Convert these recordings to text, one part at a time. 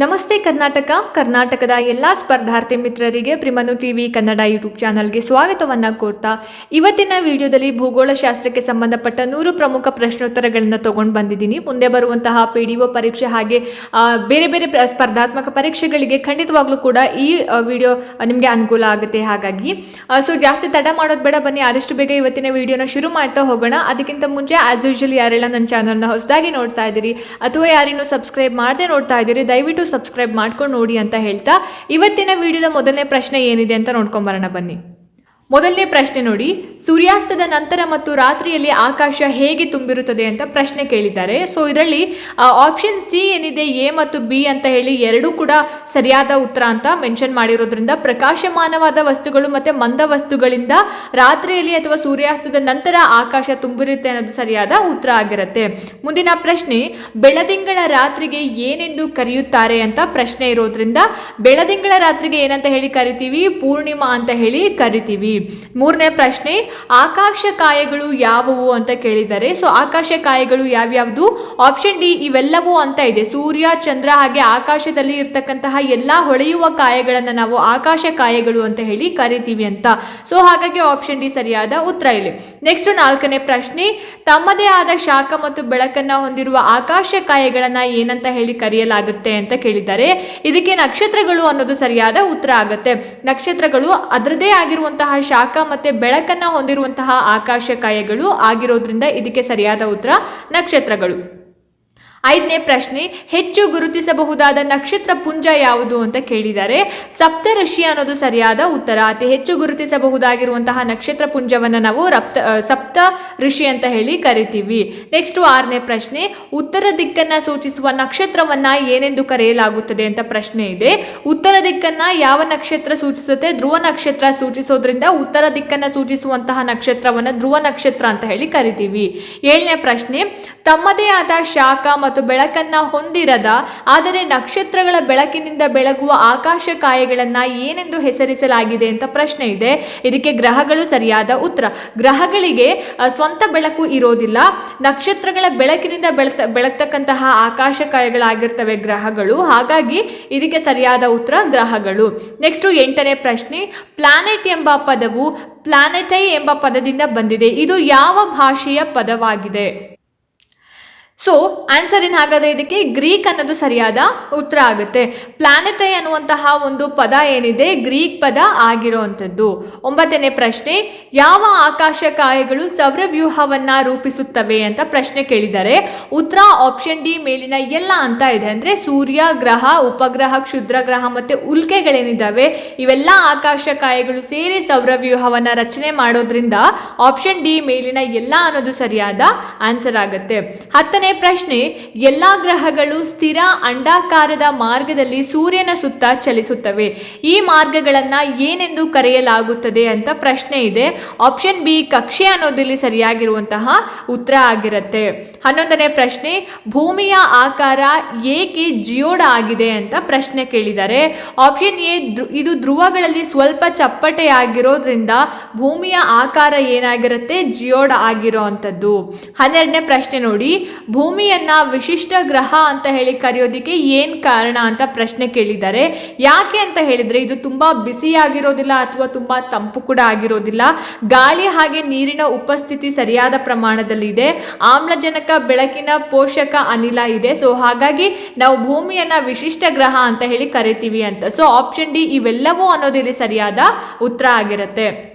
ನಮಸ್ತೆ ಕರ್ನಾಟಕ, ಕರ್ನಾಟಕದ ಎಲ್ಲ ಸ್ಪರ್ಧಾರ್ಥಿ ಮಿತ್ರರಿಗೆ ಪ್ರಿಮನು ಟಿವಿ ಕನ್ನಡ ಯೂಟ್ಯೂಬ್ ಚಾನಲ್ಗೆ ಸ್ವಾಗತವನ್ನು ಕೋರ್ತಾ ಇವತ್ತಿನ ವಿಡಿಯೋದಲ್ಲಿ ಭೂಗೋಳಶಾಸ್ತ್ರಕ್ಕೆ ಸಂಬಂಧಪಟ್ಟ ನೂರು ಪ್ರಮುಖ ಪ್ರಶ್ನೋತ್ತರಗಳನ್ನು ತೊಗೊಂಡು ಬಂದಿದ್ದೀನಿ. ಮುಂದೆ ಬರುವಂತಹ ಪಿ ಡಿ ಒ ಪರೀಕ್ಷೆ ಹಾಗೆ ಬೇರೆ ಬೇರೆ ಪ್ರ- ಸ್ಪರ್ಧಾತ್ಮಕ ಪರೀಕ್ಷೆಗಳಿಗೆ ಖಂಡಿತವಾಗ್ಲೂ ಕೂಡ ಈ ವಿಡಿಯೋ ನಿಮಗೆ ಅನುಕೂಲ ಆಗುತ್ತೆ. ಹಾಗಾಗಿ ಸೊ ಜಾಸ್ತಿ ತಡ ಮಾಡೋದು ಬೇಡ, ಬನ್ನಿ, ಆದಷ್ಟು ಬೇಗ ಇವತ್ತಿನ ವಿಡಿಯೋನ ಶುರು ಮಾಡ್ತಾ ಹೋಗೋಣ. ಅದಕ್ಕಿಂತ ಮುಂಚೆ ಆಸ್ ಯೂಶುವಲ್ ಯಾರೆಲ್ಲ ನನ್ನ ಚಾನಲ್ನ ಹೊಸದಾಗಿ ನೋಡ್ತಾ ಇದ್ದೀರಿ, ಅಥವಾ ಯಾರಿನ್ನೂ ಸಬ್ಸ್ಕ್ರೈಬ್ ಮಾಡದೆ ನೋಡ್ತಾ ಇದ್ದೀರಿ, ದಯವಿಟ್ಟು ಸಬ್ಸ್ಕ್ರೈಬ್ ಮಾಡ್ಕೊಂಡು ನೋಡಿ ಅಂತ ಹೇಳ್ತಾ ಇವತ್ತಿನ ವಿಡಿಯೋದ ಮೊದಲನೇ ಪ್ರಶ್ನೆ ಏನಿದೆ ಅಂತ ನೋಡ್ಕೊಂಬರೋಣ ಬನ್ನಿ. ಮೊದಲನೇ ಪ್ರಶ್ನೆ ನೋಡಿ. ಸೂರ್ಯಾಸ್ತದ ನಂತರ ಮತ್ತು ರಾತ್ರಿಯಲ್ಲಿ ಆಕಾಶ ಹೇಗೆ ತುಂಬಿರುತ್ತದೆ ಅಂತ ಪ್ರಶ್ನೆ ಕೇಳಿದ್ದಾರೆ. ಸೊ ಇದರಲ್ಲಿ ಆಪ್ಷನ್ ಸಿ ಏನಿದೆ ಎ ಮತ್ತು ಬಿ ಅಂತ ಹೇಳಿ ಎರಡೂ ಕೂಡ ಸರಿಯಾದ ಉತ್ತರ ಅಂತ ಮೆನ್ಷನ್ ಮಾಡಿರೋದ್ರಿಂದ ಪ್ರಕಾಶಮಾನವಾದ ವಸ್ತುಗಳು ಮತ್ತು ಮಂದ ವಸ್ತುಗಳಿಂದ ರಾತ್ರಿಯಲ್ಲಿ ಅಥವಾ ಸೂರ್ಯಾಸ್ತದ ನಂತರ ಆಕಾಶ ತುಂಬಿರುತ್ತೆ ಅನ್ನೋದು ಸರಿಯಾದ ಉತ್ತರ ಆಗಿರುತ್ತೆ. ಮುಂದಿನ ಪ್ರಶ್ನೆ, ಬೆಳದಿಂಗಳ ರಾತ್ರಿಗೆ ಏನೆಂದು ಕರೆಯುತ್ತಾರೆ ಅಂತ ಪ್ರಶ್ನೆ ಇರೋದ್ರಿಂದ ಬೆಳದಿಂಗಳ ರಾತ್ರಿಗೆ ಏನಂತ ಹೇಳಿ ಕರಿತೀವಿ? ಪೂರ್ಣಿಮಾ ಅಂತ ಹೇಳಿ ಕರಿತೀವಿ. ಮೂರನೇ ಪ್ರಶ್ನೆ, ಆಕಾಶ ಕಾಯಗಳು ಯಾವುವು ಅಂತ ಕೇಳಿದ್ದಾರೆ ಸೊ ಆಕಾಶ ಕಾಯಗಳು ಯಾವ್ಯಾವುದು? ಆಪ್ಷನ್ ಡಿ ಇವೆಲ್ಲವೂ ಅಂತ ಇದೆ. ಸೂರ್ಯ, ಚಂದ್ರ ಹಾಗೆ ಆಕಾಶದಲ್ಲಿ ಇರ್ತಕ್ಕಂತಹ ಎಲ್ಲಾ ಹೊಳೆಯುವ ಕಾಯಗಳನ್ನು ನಾವು ಆಕಾಶ ಕಾಯಗಳು ಅಂತ ಹೇಳಿ ಕರಿತೀವಿ ಅಂತ. ಸೊ ಹಾಗಾಗಿ ಆಪ್ಷನ್ ಡಿ ಸರಿಯಾದ ಉತ್ತರ ಇಲ್ಲಿ. ನೆಕ್ಸ್ಟ್ ನಾಲ್ಕನೇ ಪ್ರಶ್ನೆ, ತಮ್ಮದೇ ಆದ ಶಾಖ ಮತ್ತು ಬೆಳಕನ್ನ ಹೊಂದಿರುವ ಆಕಾಶ ಕಾಯಗಳನ್ನ ಏನಂತ ಹೇಳಿ ಕರೆಯಲಾಗುತ್ತೆ ಅಂತ ಕೇಳಿದ್ದಾರೆ ಇದಕ್ಕೆ ನಕ್ಷತ್ರಗಳು ಅನ್ನೋದು ಸರಿಯಾದ ಉತ್ತರ ಆಗುತ್ತೆ. ನಕ್ಷತ್ರಗಳು ಅದರದೇ ಆಗಿರುವಂತಹ ಶಾಖ ಮತ್ತೆ ಬೆಳಕನ್ನ ಹೊಂದಿರುವಂತಹ ಆಕಾಶಕಾಯಗಳು ಆಗಿರೋದ್ರಿಂದ ಇದಕ್ಕೆ ಸರಿಯಾದ ಉತ್ತರ ನಕ್ಷತ್ರಗಳು. ಐದನೇ ಪ್ರಶ್ನೆ, ಹೆಚ್ಚು ಗುರುತಿಸಬಹುದಾದ ನಕ್ಷತ್ರ ಪುಂಜ ಯಾವುದು ಅಂತ ಕೇಳಿದ್ದಾರೆ. ಸಪ್ತಋಷಿ ಅನ್ನೋದು ಸರಿಯಾದ ಉತ್ತರ. ಅತಿ ಹೆಚ್ಚು ಗುರುತಿಸಬಹುದಾಗಿರುವಂತಹ ನಕ್ಷತ್ರ ಪುಂಜವನ್ನು ನಾವು ರಪ್ತ ಸಪ್ತ ಋಷಿ ಅಂತ ಹೇಳಿ ಕರಿತೀವಿ. ನೆಕ್ಸ್ಟ್ ಆರನೇ ಪ್ರಶ್ನೆ, ಉತ್ತರ ದಿಕ್ಕನ್ನ ಸೂಚಿಸುವ ನಕ್ಷತ್ರವನ್ನ ಏನೆಂದು ಕರೆಯಲಾಗುತ್ತದೆ ಅಂತ ಪ್ರಶ್ನೆ ಇದೆ. ಉತ್ತರ ದಿಕ್ಕನ್ನ ಯಾವ ನಕ್ಷತ್ರ ಸೂಚಿಸುತ್ತೆ? ಧ್ರುವ ನಕ್ಷತ್ರ ಸೂಚಿಸೋದ್ರಿಂದ ಉತ್ತರ ದಿಕ್ಕನ್ನ ಸೂಚಿಸುವಂತಹ ನಕ್ಷತ್ರವನ್ನ ಧ್ರುವ ನಕ್ಷತ್ರ ಅಂತ ಹೇಳಿ ಕರಿತೀವಿ. ಏಳನೇ ಪ್ರಶ್ನೆ, ತಮ್ಮದೇ ಆದ ಶಾಖ ಬೆಳಕನ್ನ ಹೊಂದಿರದ, ಆದರೆ ನಕ್ಷತ್ರಗಳ ಬೆಳಕಿನಿಂದ ಬೆಳಗುವ ಆಕಾಶ ಕಾಯಗಳನ್ನ ಏನೆಂದು ಹೆಸರಿಸಲಾಗಿದೆ ಅಂತ ಪ್ರಶ್ನೆ ಇದೆ. ಇದಕ್ಕೆ ಗ್ರಹಗಳು ಸರಿಯಾದ ಉತ್ತರ. ಗ್ರಹಗಳಿಗೆ ಸ್ವಂತ ಬೆಳಕು ಇರೋದಿಲ್ಲ. ನಕ್ಷತ್ರಗಳ ಬೆಳಕಿನಿಂದ ಬೆಳತ, ಬೆಳಗ್ತಕ್ಕಂತಹ ಆಕಾಶ ಕಾಯಗಳಾಗಿರ್ತವೆ ಗ್ರಹಗಳು. ಹಾಗಾಗಿ ಇದಕ್ಕೆ ಸರಿಯಾದ ಉತ್ತರ ಗ್ರಹಗಳು. ನೆಕ್ಸ್ಟ್ ಎಂಟನೇ ಪ್ರಶ್ನೆ. ಪ್ಲಾನೆಟ್ ಎಂಬ ಪದವು ಪ್ಲಾನೆಟೈ ಎಂಬ ಪದದಿಂದ ಬಂದಿದೆ. ಇದು ಯಾವ ಭಾಷೆಯ ಪದವಾಗಿದೆ? ಸೊ ಆನ್ಸರ್ ಏನು ಹಾಗಾದರೆ ಇದಕ್ಕೆ? ಗ್ರೀಕ್ ಅನ್ನೋದು ಸರಿಯಾದ ಉತ್ತರ ಆಗುತ್ತೆ. ಪ್ಲಾನೆಟೈ ಅನ್ನುವಂತಹ ಒಂದು ಪದ ಏನಿದೆ ಗ್ರೀಕ್ ಪದ ಆಗಿರುವಂಥದ್ದು ಒಂಬತ್ತನೇ ಪ್ರಶ್ನೆ, ಯಾವ ಆಕಾಶ ಕಾಯಗಳು ಸೌರವ್ಯೂಹವನ್ನ ರೂಪಿಸುತ್ತವೆ ಅಂತ ಪ್ರಶ್ನೆ ಕೇಳಿದ್ದಾರೆ. ಉತ್ತರ ಆಪ್ಷನ್ ಡಿ ಮೇಲಿನ ಎಲ್ಲ ಅಂತ ಇದೆ ಅಂದರೆ ಸೂರ್ಯ, ಗ್ರಹ, ಉಪಗ್ರಹ, ಕ್ಷುದ್ರ ಗ್ರಹ ಮತ್ತು ಉಲ್ಕೆಗಳೇನಿದ್ದಾವೆ, ಇವೆಲ್ಲ ಆಕಾಶ ಕಾಯಗಳು ಸೇರಿ ಸೌರವ್ಯೂಹವನ್ನು ರಚನೆ ಮಾಡೋದ್ರಿಂದ ಆಪ್ಷನ್ ಡಿ ಮೇಲಿನ ಎಲ್ಲ ಅನ್ನೋದು ಸರಿಯಾದ ಆನ್ಸರ್ ಆಗುತ್ತೆ. ಹತ್ತನೇ ಪ್ರಶ್ನೆ, ಎಲ್ಲಾ ಗ್ರಹಗಳು ಸ್ಥಿರ ಅಂಡಾಕಾರದ ಮಾರ್ಗದಲ್ಲಿ ಸೂರ್ಯನ ಸುತ್ತ ಚಲಿಸುತ್ತವೆ. ಈ ಮಾರ್ಗಗಳನ್ನ ಏನೆಂದು ಕರೆಯಲಾಗುತ್ತದೆ ಅಂತ ಪ್ರಶ್ನೆ ಇದೆ. ಆಪ್ಷನ್ ಬಿ, ಕಕ್ಷೆ ಅನ್ನೋದಿಲ್ಲಿ ಸರಿಯಾಗಿರುವಂತಹ ಉತ್ತರ ಆಗಿರುತ್ತೆ. ಹನ್ನೊಂದನೇ ಪ್ರಶ್ನೆ, ಭೂಮಿಯ ಆಕಾರ ಏಕೆ ಜಿಯೋಡ ಆಗಿದೆ ಅಂತ ಪ್ರಶ್ನೆ ಕೇಳಿದ್ದಾರೆ. ಆಪ್ಷನ್ ಎ ಇದು ಧ್ರುವಗಳಲ್ಲಿ ಸ್ವಲ್ಪ ಚಪ್ಪಟೆಯಾಗಿರೋದ್ರಿಂದ ಭೂಮಿಯ ಆಕಾರ ಏನಾಗಿರುತ್ತೆ? ಜಿಯೋಡ ಆಗಿರೋ ಅಂಥದ್ದು. ಹನ್ನೆರಡನೇ ಪ್ರಶ್ನೆ ನೋಡಿ. ಭೂಮಿಯನ್ನ ವಿಶಿಷ್ಟ ಗ್ರಹ ಅಂತ ಹೇಳಿ ಕರೆಯೋದಿಕ್ಕೆ ಏನ್ ಕಾರಣ ಅಂತ ಪ್ರಶ್ನೆ ಕೇಳಿದ್ದಾರೆ. ಯಾಕೆ ಅಂತ ಹೇಳಿದ್ರೆ ಇದು ತುಂಬಾ ಬಿಸಿಯಾಗಿರೋದಿಲ್ಲ ಅಥವಾ ತುಂಬಾ ತಂಪು ಕೂಡ ಆಗಿರೋದಿಲ್ಲ. ಗಾಳಿ ಹಾಗೆ ನೀರಿನ ಉಪಸ್ಥಿತಿ ಸರಿಯಾದ ಪ್ರಮಾಣದಲ್ಲಿ ಇದೆ. ಆಮ್ಲಜನಕ ಬೆಳಕಿನ ಪೋಷಕ ಅನಿಲ ಇದೆ. ಸೊ ಹಾಗಾಗಿ ನಾವು ಭೂಮಿಯನ್ನ ವಿಶಿಷ್ಟ ಗ್ರಹ ಅಂತ ಹೇಳಿ ಕರಿತೀವಿ ಅಂತ. ಸೊ ಆಪ್ಷನ್ ಡಿ ಇವೆಲ್ಲವೂ ಅನ್ನೋದಿಲ್ಲಿ ಸರಿಯಾದ ಉತ್ತರ ಆಗಿರುತ್ತೆ.